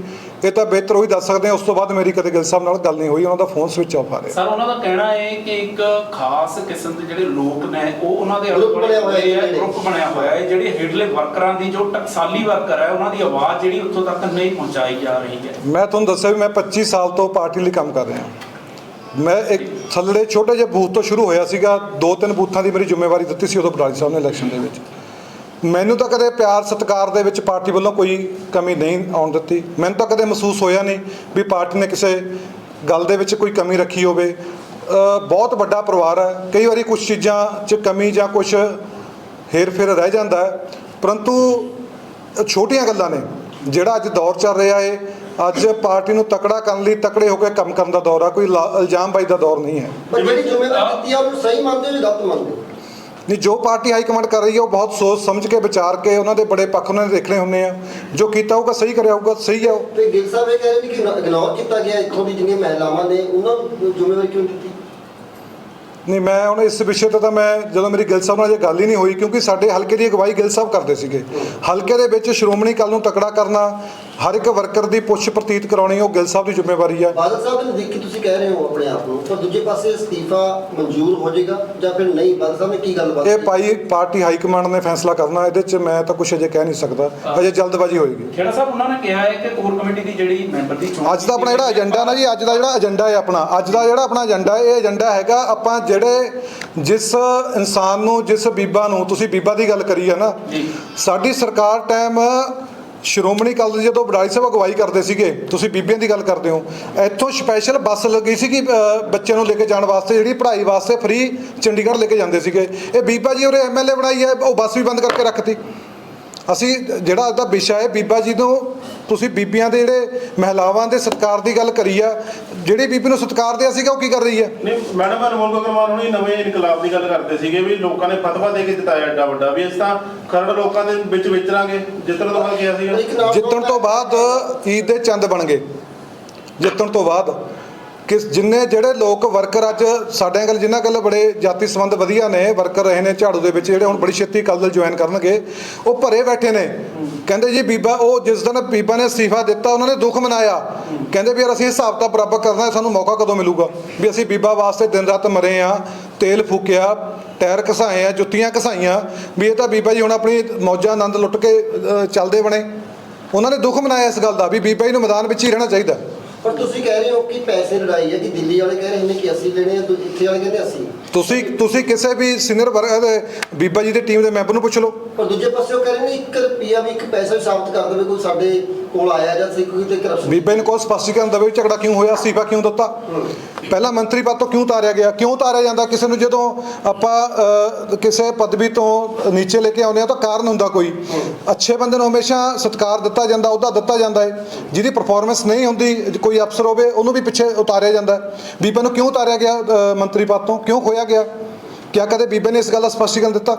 ਇਹ ਤਾਂ ਬਿਹਤਰ ਉਹੀ ਦੱਸ ਸਕਦੇ ਆ ਉਸ ਤੋਂ ਬਾਅਦ ਮੇਰੀ ਕਦੇ ਗਿੱਲ ਸਾਹਿਬ ਨਾਲ ਗੱਲ ਨਹੀਂ ਹੋਈ ਉਹਨਾਂ ਦਾ ਫੋਨ ਸਵਿਚ ਆਫ ਆ ਰਿਹਾ। ਸਰ ਉਹਨਾਂ ਦਾ ਕਹਿਣਾ ਹੈ ਕਿ ਇੱਕ ਖਾਸ ਕਿਸਮ ਦੇ ਜਿਹੜੇ ਲੋਕ ਨੇ ਉਹ ਉਹਨਾਂ ਦੇ Group ਬਣਿਆ ਹੋਇਆ ਹੈ ਜਿਹੜੇ। ਗਰੁੱਪ ਬਣਿਆ ਹੋਇਆ ਹੈ ਜਿਹੜੇ ਹੇਠਲੇ ਵਰਕਰਾਂ ਦੀ ਜੋ ਟਕਸਾਲੀ ਵਰਕਰ ਹੈ ਉਹਨਾਂ ਦੀ ਆਵਾਜ਼ ਜਿਹੜੀ ਉੱਥੋਂ ਤੱਕ ਨਹੀਂ ਪਹੁੰਚਾਈ ਜਾ ਰਹੀ ਹੈ। ਮੈਂ ਤੁਹਾਨੂੰ ਦੱਸਿਆ ਵੀ ਮੈਂ 25 ਸਾਲ ਤੋਂ ਪਾਰਟੀ ਲਈ ਕੰਮ ਕਰ ਰਿਹਾ। ਮੈਂ ਇੱਕ ਥੱਲੜੇ ਛੋਟੇ ਜਿਹੇ ਬੂਥ ਤੋਂ ਸ਼ੁਰੂ ਹੋਇਆ ਸੀਗਾ। ਦੋ ਤਿੰਨ ਬੂਥਾਂ ਦੀ ਮੇਰੀ ਜ਼ਿੰਮੇਵਾਰੀ ਦਿੱਤੀ ਸੀ ਉਦੋਂ ਬਰਾੜੀ ਸਾਹਿਬ ਨੇ ਇਲੈਕਸ਼ਨ ਦੇ ਵਿੱਚ। ਮੈਨੂੰ ਤਾਂ ਕਦੇ ਪਿਆਰ ਸਤਿਕਾਰ ਦੇ ਵਿੱਚ ਪਾਰਟੀ ਵੱਲੋਂ ਕੋਈ ਕਮੀ ਨਹੀਂ ਆਉਣ ਦਿੱਤੀ। ਮੈਨੂੰ ਤਾਂ ਕਦੇ ਮਹਿਸੂਸ ਹੋਇਆ ਨਹੀਂ ਵੀ ਪਾਰਟੀ ਨੇ ਕਿਸੇ ਗੱਲ ਦੇ ਵਿੱਚ ਕੋਈ ਕਮੀ ਰੱਖੀ ਹੋਵੇ। ਬਹੁਤ ਵੱਡਾ ਪਰਿਵਾਰ ਹੈ। ਕਈ ਵਾਰੀ ਕੁਝ ਚੀਜ਼ਾਂ 'ਚ ਕਮੀ ਜਾਂ ਕੁਝ ਹੇਰ ਫੇਰ ਰਹਿ ਜਾਂਦਾ ਹੈ। ਪਰੰਤੂ ਛੋਟੀਆਂ ਗੱਲਾਂ ਨੇ। ਜਿਹੜਾ ਅੱਜ ਦੌਰ ਚੱਲ ਰਿਹਾ ਏ ਅੱਜ ਪਾਰਟੀ ਨੂੰ ਤਕੜਾ ਕਰਨ ਲਈ ਤਕੜੇ ਹੋ ਕੇ ਕੰਮ ਕਰਨ ਦਾ ਦੌਰ ਆ ਕੋਈ ਇਲਜ਼ਾਮਬਾਜ਼ੀ ਦਾ ਦੌਰ ਨਹੀਂ ਹੈ। ਪਰ ਜਿਹੜੀ ਜ਼ਿੰਮੇਵਾਰੀ ਦਿੱਤੀ ਆ ਉਹਨੂੰ ਸਹੀ ਮੰਨਦੇ ਹੋ ਜਾਂ ਗਲਤ ਮੰਨਦੇ ਹੋ? ਨਹੀਂ ਜੋ ਪਾਰਟੀ ਹਾਈ ਕਮਾਂਡ ਕਰ ਰਹੀ ਹੈ ਉਹ ਬਹੁਤ ਸੋਚ ਸਮਝ ਕੇ ਵਿਚਾਰ ਕੇ ਉਹਨਾਂ ਦੇ ਬੜੇ ਪੱਖ ਉਹਨਾਂ ਨੇ ਦੇਖਣੇ ਹੁੰਦੇ ਆ। ਜੋ ਕੀਤਾ ਹੋਊਗਾ ਸਹੀ ਕਰਿਆ ਹੋਊਗਾ ਸਹੀ ਹੈ ਉਹ। ਤੇ ਗਿੱਲ ਸਾਹਿਬ ਇਹ ਕਹਿ ਰਹੇ ਨੇ ਕਿ ਇਗਨੋਰ ਕੀਤਾ ਗਿਆ ਇੱਥੋਂ ਦੀ ਜਿਹੜੀਆਂ ਮਹਿਲਾਵਾਂ ਨੇ ਉਹਨਾਂ ਨੂੰ ਜ਼ਿੰਮੇਵਾਰੀ ਕਿਉਂ ਦਿੱਤੀ? ਨਹੀਂ ਮੈਂ ਹੁਣ ਇਸ ਵਿਸ਼ੇ ਤੇ ਤਾਂ ਮੈਂ ਜਦੋਂ ਮੇਰੀ ਗਿੱਲ ਸਾਹਿਬ ਨਾਲ ਇਹ ਗੱਲ ਹੀ ਨਹੀਂ ਹੋਈ ਕਿਉਂਕਿ ਸਾਡੇ ਹਲਕੇ ਦੀ ਅਗਵਾਈ ਗਿੱਲ ਸਾਹਿਬ ਕਰਦੇ ਸੀਗੇ। ਹਲਕੇ ਦੇ ਵਿੱਚ ਸ਼੍ਰੋਮਣੀ ਕੱਲ ਨੂੰ ਤਕੜਾ ਕਰਨਾ ਹਰ ਇੱਕ ਵਰਕਰ ਦੀ ਪੁੱਛ ਪ੍ਰਤੀਤ ਕਰਾਉਣੀ ਉਹ ਗਿੱਲ ਸਾਹਿਬ ਦੀ ਜ਼ਿੰਮੇਵਾਰੀ ਆ। ਬਾਦਲ ਸਾਹਿਬ ਨੇ ਦੇਖੀ ਤੁਸੀਂ ਕਹਿ ਰਹੇ ਹੋ ਆਪਣੇ ਆਪ ਨੂੰ ਪਰ ਦੂਜੇ ਪਾਸੇ ਅਸਤੀਫਾ ਮਨਜ਼ੂਰ ਹੋ ਜਾਏਗਾ ਜਾਂ ਫਿਰ ਨਹੀਂ? ਬਾਦਲ ਸਾਹਿਬ ਨੇ ਕੀ ਗੱਲਬਾਤ ਇਹ? ਪਾਈ ਪਾਰਟੀ ਹਾਈ ਕਮਾਂਡ ਨੇ ਫੈਸਲਾ ਕਰਨਾ ਇਹਦੇ 'ਚ ਮੈਂ ਤਾਂ ਕੁਝ ਅਜੇ ਕਹਿ ਨਹੀਂ ਸਕਦਾ। ਅਜੇ ਜਲਦਬਾਜ਼ੀ ਹੋਏਗੀ। ਖੇੜਾ ਸਾਹਿਬ ਉਹਨਾਂ ਨੇ ਕਿਹਾ ਹੈ ਕਿ ਕੋਰ ਕਮੇਟੀ ਦੀ ਜਿਹੜੀ ਮੈਂਬਰ ਦੀ ਚੋਣ ਅੱਜ ਦਾ ਆਪਣਾ ਜਿਹੜਾ ਏਜੰਡਾ ਨਾ ਜੀ ਅੱਜ ਦਾ ਜਿਹੜਾ ਏਜੰਡਾ ਹੈ ਆਪਣਾ ਅੱਜ ਦਾ ਜਿਹੜਾ ਆਪਣਾ ਏਜੰਡਾ ਹੈ, ਇਹ ਏਜੰਡਾ ਹੈਗਾ ਆਪਾਂ ਜਿਹੜੇ ਜਿਸ ਇਨਸਾਨ ਨੂੰ ਜਿਸ ਬੀਬਾ ਨੂੰ ਤੁਸੀਂ ਬੀਬਾ ਦੀ ਗੱਲ ਕਰੀ ਹੈ ਨਾ ਜੀ। ਸਾਡੀ ਸਰਕਾਰ ਟਾਈਮ ਸ਼੍ਰੋਮਣੀ ਅਕਾਲੀ ਦਲ ਜਦੋਂ ਬਡਾਲੀ ਸਾਹਿਬ ਅਗਵਾਈ ਕਰਦੇ ਸੀਗੇ, ਤੁਸੀਂ ਬੀਬੀਆਂ ਦੀ ਗੱਲ ਕਰਦੇ ਹੋ, ਇੱਥੋਂ ਸਪੈਸ਼ਲ ਬੱਸ ਲੱਗੀ ਸੀਗੀ ਬੱਚਿਆਂ ਨੂੰ ਲੈ ਕੇ ਜਾਣ ਵਾਸਤੇ, ਜਿਹੜੀ ਪੜ੍ਹਾਈ ਵਾਸਤੇ ਫ੍ਰੀ ਚੰਡੀਗੜ੍ਹ ਲੈ ਕੇ ਜਾਂਦੇ ਸੀਗੇ। ਇਹ ਬੀਬਾ ਜੀ ਉਹਰੇ ਐਮਐਲਏ ਬਣਾਈ ਹੈ, ਉਹ ਬੱਸ ਵੀ ਬੰਦ ਕਰਕੇ ਰੱਖਤੀ। ਅਸੀਂ ਜਿਹੜਾ ਅੱਜ ਦਾ ਵਿਸ਼ਾ ਹੈ, ਬੀਬਾ ਜੀ ਨੂੰ ਤੁਸੀਂ ਬੀਬੀਆਂ ਦੇ ਜਿਹੜੇ ਮਹਿਲਾਵਾਂ ਦੇ ਸਤਿਕਾਰ ਦੀ ਗੱਲ ਕਰੀ ਆ ਜਿਹੜੀ ਬੀਬੀ ਨੂੰ ਸਤਿਕਾਰ ਦਿਆ ਸੀਗਾ ਉਹ ਕੀ ਕਰ ਰਹੀ ਹੈ ਨਹੀਂ ਮੈਡਮ ਅਨਮੋਲ ਗਗਨਮਾਨ ਹੁਣੀ ਨਵੇਂ ਇਨਕਲਾਬ ਦੀ ਗੱਲ ਕਰਦੇ ਸੀਗੇ ਵੀ ਲੋਕਾਂ ਨੇ ਫਤਵਾ ਦੇ ਕੇ ਜਿਤਾਇਆ ਐਡਾ ਵੱਡਾ ਵੀ ਇਸ ਤਾਂ ਖਰੜ ਲੋਕਾਂ ਦੇ ਵਿੱਚ ਵਿਚਰਾਂਗੇ ਜਿੱਤਣ ਤੋਂ ਬਾਅਦ ਗਿਆ ਸੀਗਾ। ਜਿੱਤਣ ਤੋਂ ਬਾਅਦ ਈਦ ਦੇ ਚੰਦ ਬਣ ਗਏ। ਜਿੱਤਣ ਤੋਂ ਬਾਅਦ। ਕਿ ਜਿੰਨੇ ਜਿਹੜੇ ਲੋਕ ਵਰਕਰ ਅੱਜ ਸਾਡੇ ਗੱਲ ਜਿਨ੍ਹਾਂ ਗੱਲ ਬੜੇ ਜਾਤੀ ਸੰਬੰਧ ਵਧੀਆ ਨੇ, ਵਰਕਰ ਰਹੇ ਨੇ ਝਾੜੂ ਦੇ ਵਿੱਚ, ਜਿਹੜੇ ਹੁਣ ਬੜੀ ਛੇਤੀ ਕੱਲ ਜੁਆਇਨ ਕਰਨਗੇ, ਉਹ ਭਰੇ ਬੈਠੇ ਨੇ। ਕਹਿੰਦੇ ਜੀ ਬੀਬਾ, ਉਹ ਜਿਸ ਦਿਨ ਬੀਬਾ ਨੇ ਅਸਤੀਫਾ ਦਿੱਤਾ, ਉਹਨਾਂ ਨੇ ਦੁੱਖ ਮਨਾਇਆ। ਕਹਿੰਦੇ ਵੀ ਯਾਰ ਅਸੀਂ ਹਿਸਾਬ ਤਾਂ ਬਰਾਬਰ ਕਰਨਾ ਸਾਨੂੰ ਮੌਕਾ ਕਦੋਂ ਮਿਲੂਗਾ? ਵੀ ਅਸੀਂ ਬੀਬਾ ਵਾਸਤੇ ਦਿਨ ਰਾਤ ਮਰੇ ਆ ਤੇਲ ਫੂਕਿਆ, ਟਾਇਰ ਘਸਾਏ ਆ ਜੁੱਤੀਆਂ ਘਸਾਈਆਂ, ਵੀ ਇਹ ਤਾਂ ਬੀਬਾ ਜੀ ਹੁਣ ਆਪਣੀ ਮੌਜਾਂ ਆਨੰਦ ਲੁੱਟ ਕੇ ਚੱਲਦੇ ਬਣੇ। ਉਹਨਾਂ ਨੇ ਦੁੱਖ ਮਨਾਇਆ ਇਸ ਗੱਲ ਦਾ, ਵੀ ਬੀਬਾ ਜੀ ਨੂੰ ਮੈਦਾਨ ਵਿੱਚ ਹੀ ਰਹਿਣਾ ਚਾਹੀਦਾ। ਪਰ ਤੁਸੀਂ ਕਹਿ ਰਹੇ ਹੋ ਕਿ ਪੈਸੇ ਲੜਾਈ ਹੈ, ਕਿ ਦਿੱਲੀ ਵਾਲੇ ਕਹਿ ਰਹੇ ਨੇ ਕਿ ਅਸੀਂ ਲੈਣੇ ਆ, ਦੂ ਇੱਥੇ ਵਾਲੇ ਕਹਿੰਦੇ ਅਸੀਂ। ਤੁਸੀਂ ਤੁਸੀਂ ਕਿਸੇ ਵੀ ਸੀਨੀਅਰ ਵਰਗ ਦੇ ਬੀਬਾ ਜੀ ਦੀ ਟੀਮ ਦੇ ਮੈਂਬਰ ਨੂੰ ਪੁੱਛ ਲਓ। ਪਰ ਦੂਜੇ ਪਾਸੇ ਉਹ ਕਹਿ ਰਹੇ ਨੇ 1 ਰੁਪਿਆ ਵੀ ਇੱਕ ਪੈਸਾ ਵੀ ਸਾਬਤ ਕਰ ਦੇਵੇ ਕੋਈ ਸਾਡੇ ਕੋਲ ਆਇਆ ਜਾਂ ਸੀ ਕੋਈ ਤੇ ਕਰਪਸ਼ਨ ਬੀਬਾ ਜੀ ਨੂੰ ਕੋਈ ਸਪਸ਼ਟੀਕਰਨ ਦੇਵੇ ਝਗੜਾ ਕਿਉਂ ਹੋਇਆ ਅਸਤੀਫਾ ਕਿਉਂ ਦਿੱਤਾ? ਪਹਿਲਾਂ ਮੰਤਰੀ ਪਦ ਤੋਂ ਕਿਉਂ ਉਤਾਰਿਆ ਗਿਆ? ਕਿਉਂ ਉਤਾਰਿਆ ਜਾਂਦਾ? ਕਿਸੇ ਨੂੰ ਜਦੋਂ ਆਪਾਂ ਕਿਸੇ ਪਦਵੀ ਤੋਂ ਨੀਚੇ ਲੈ ਕੇ ਆਉਂਦੇ ਆ ਤਾਂ ਕਾਰਨ ਹੁੰਦਾ ਕੋਈ। ਅੱਛੇ ਬੰਦੇ ਨੂੰ ਹਮੇਸ਼ਾ ਸਤਿਕਾਰ ਦਿੱਤਾ ਜਾਂਦਾ ਉਹਦਾ ਦਿੱਤਾ ਜਾਂਦਾ ਹੈ। ਜਿਹਦੀ ਪਰਫਾਰਮੈਂਸ ਨਹੀਂ ਹੁੰਦੀ ਕੋਈ ਅਫਸਰ ਹੋਵੇ ਉਹਨੂੰ ਵੀ ਪਿੱਛੇ ਉਤਾਰਿਆ ਜਾਂਦਾ। ਬੀਬਾ ਨੂੰ ਕਿਉਂ ਉਤਾਰਿਆ ਗਿਆ ਮੰਤਰੀ ਪਦ ਤੋਂ? ਕਿਉਂ ਖੋਇਆ ਗਿਆ? ਕਿਆ ਕਦੇ ਬੀਬੇ ਨੇ ਇਸ ਗੱਲ ਦਾ ਸਪਸ਼ਟੀਕਰਨ ਦਿੱਤਾ?